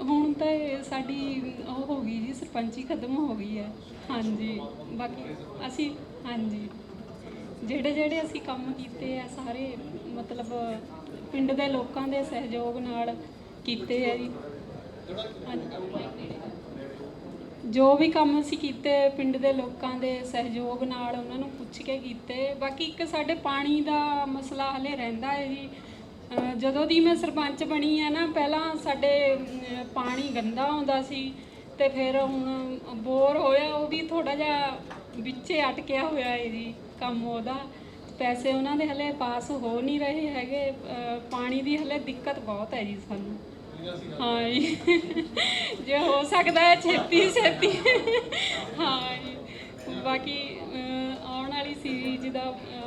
ਹੁਣ ਤਾਂ ਇਹ ਸਾਡੀ ਉਹ ਹੋ ਗਈ ਜੀ, ਸਰਪੰਚੀ ਖਤਮ ਹੋ ਗਈ ਹੈ। ਹਾਂਜੀ, ਬਾਕੀ ਅਸੀਂ, ਹਾਂਜੀ। ਜਿਹੜੇ ਜਿਹੜੇ ਅਸੀਂ ਕੰਮ ਕੀਤੇ ਆ, ਸਾਰੇ ਮਤਲਬ ਪਿੰਡ ਦੇ ਲੋਕਾਂ ਦੇ ਸਹਿਯੋਗ ਨਾਲ ਕੀਤੇ ਆ ਜੀ। ਹਾਂਜੀ। ਜੋ ਵੀ ਕੰਮ ਅਸੀਂ ਕੀਤੇ ਪਿੰਡ ਦੇ ਲੋਕਾਂ ਦੇ ਸਹਿਯੋਗ ਨਾਲ ਉਹਨਾਂ ਨੂੰ ਪੁੱਛ ਕੇ ਕੀਤੇ। ਬਾਕੀ ਇੱਕ ਸਾਡੇ ਪਾਣੀ ਦਾ ਮਸਲਾ ਹਲੇ ਰਹਿੰਦਾ ਹੈ ਜੀ। ਜਦੋਂ ਦੀ ਮੈਂ ਸਰਪੰਚ ਬਣੀ ਆ ਨਾ ਪਹਿਲਾਂ ਸਾਡੇ ਅਮ, ਪਾਣੀ ਗੰਦਾ ਆਉਂਦਾ ਸੀ ਤੇ ਫਿਰ ਹੁਣ ਬੋਰ ਹੋਇਆ ਉਹ ਵੀ ਥੋੜਾ ਜਿਹਾ ਵਿੱਚੇ ਅਟਕਿਆ ਹੋਇਆ ਹੈ ਜੀ ਕੰਮ ਉਹਦਾ। ਪੈਸੇ ਉਹਨਾਂ ਦੇ ਹਲੇ ਪਾਸ ਹੋ ਨਹੀਂ ਰਹੇ ਹੈਗੇ ਅਹ, ਪਾਣੀ ਦੀ ਹਲੇ ਦਿੱਕਤ ਬਹੁਤ ਹੈ ਜੀ ਸਾਨੂੰ। ਹਾਂ ਜੀ। ਜੇ ਹੋ ਸਕਦਾ ਹੈ ਛੇਤੀ ਛੇਤੀ। ਹਾਂ ਜੀ। ਬਾਕੀ ਅਹ, ਆਉਣ ਵਾਲੀ ਸੀਰੀਜ਼ ਦਾ ਅਹ,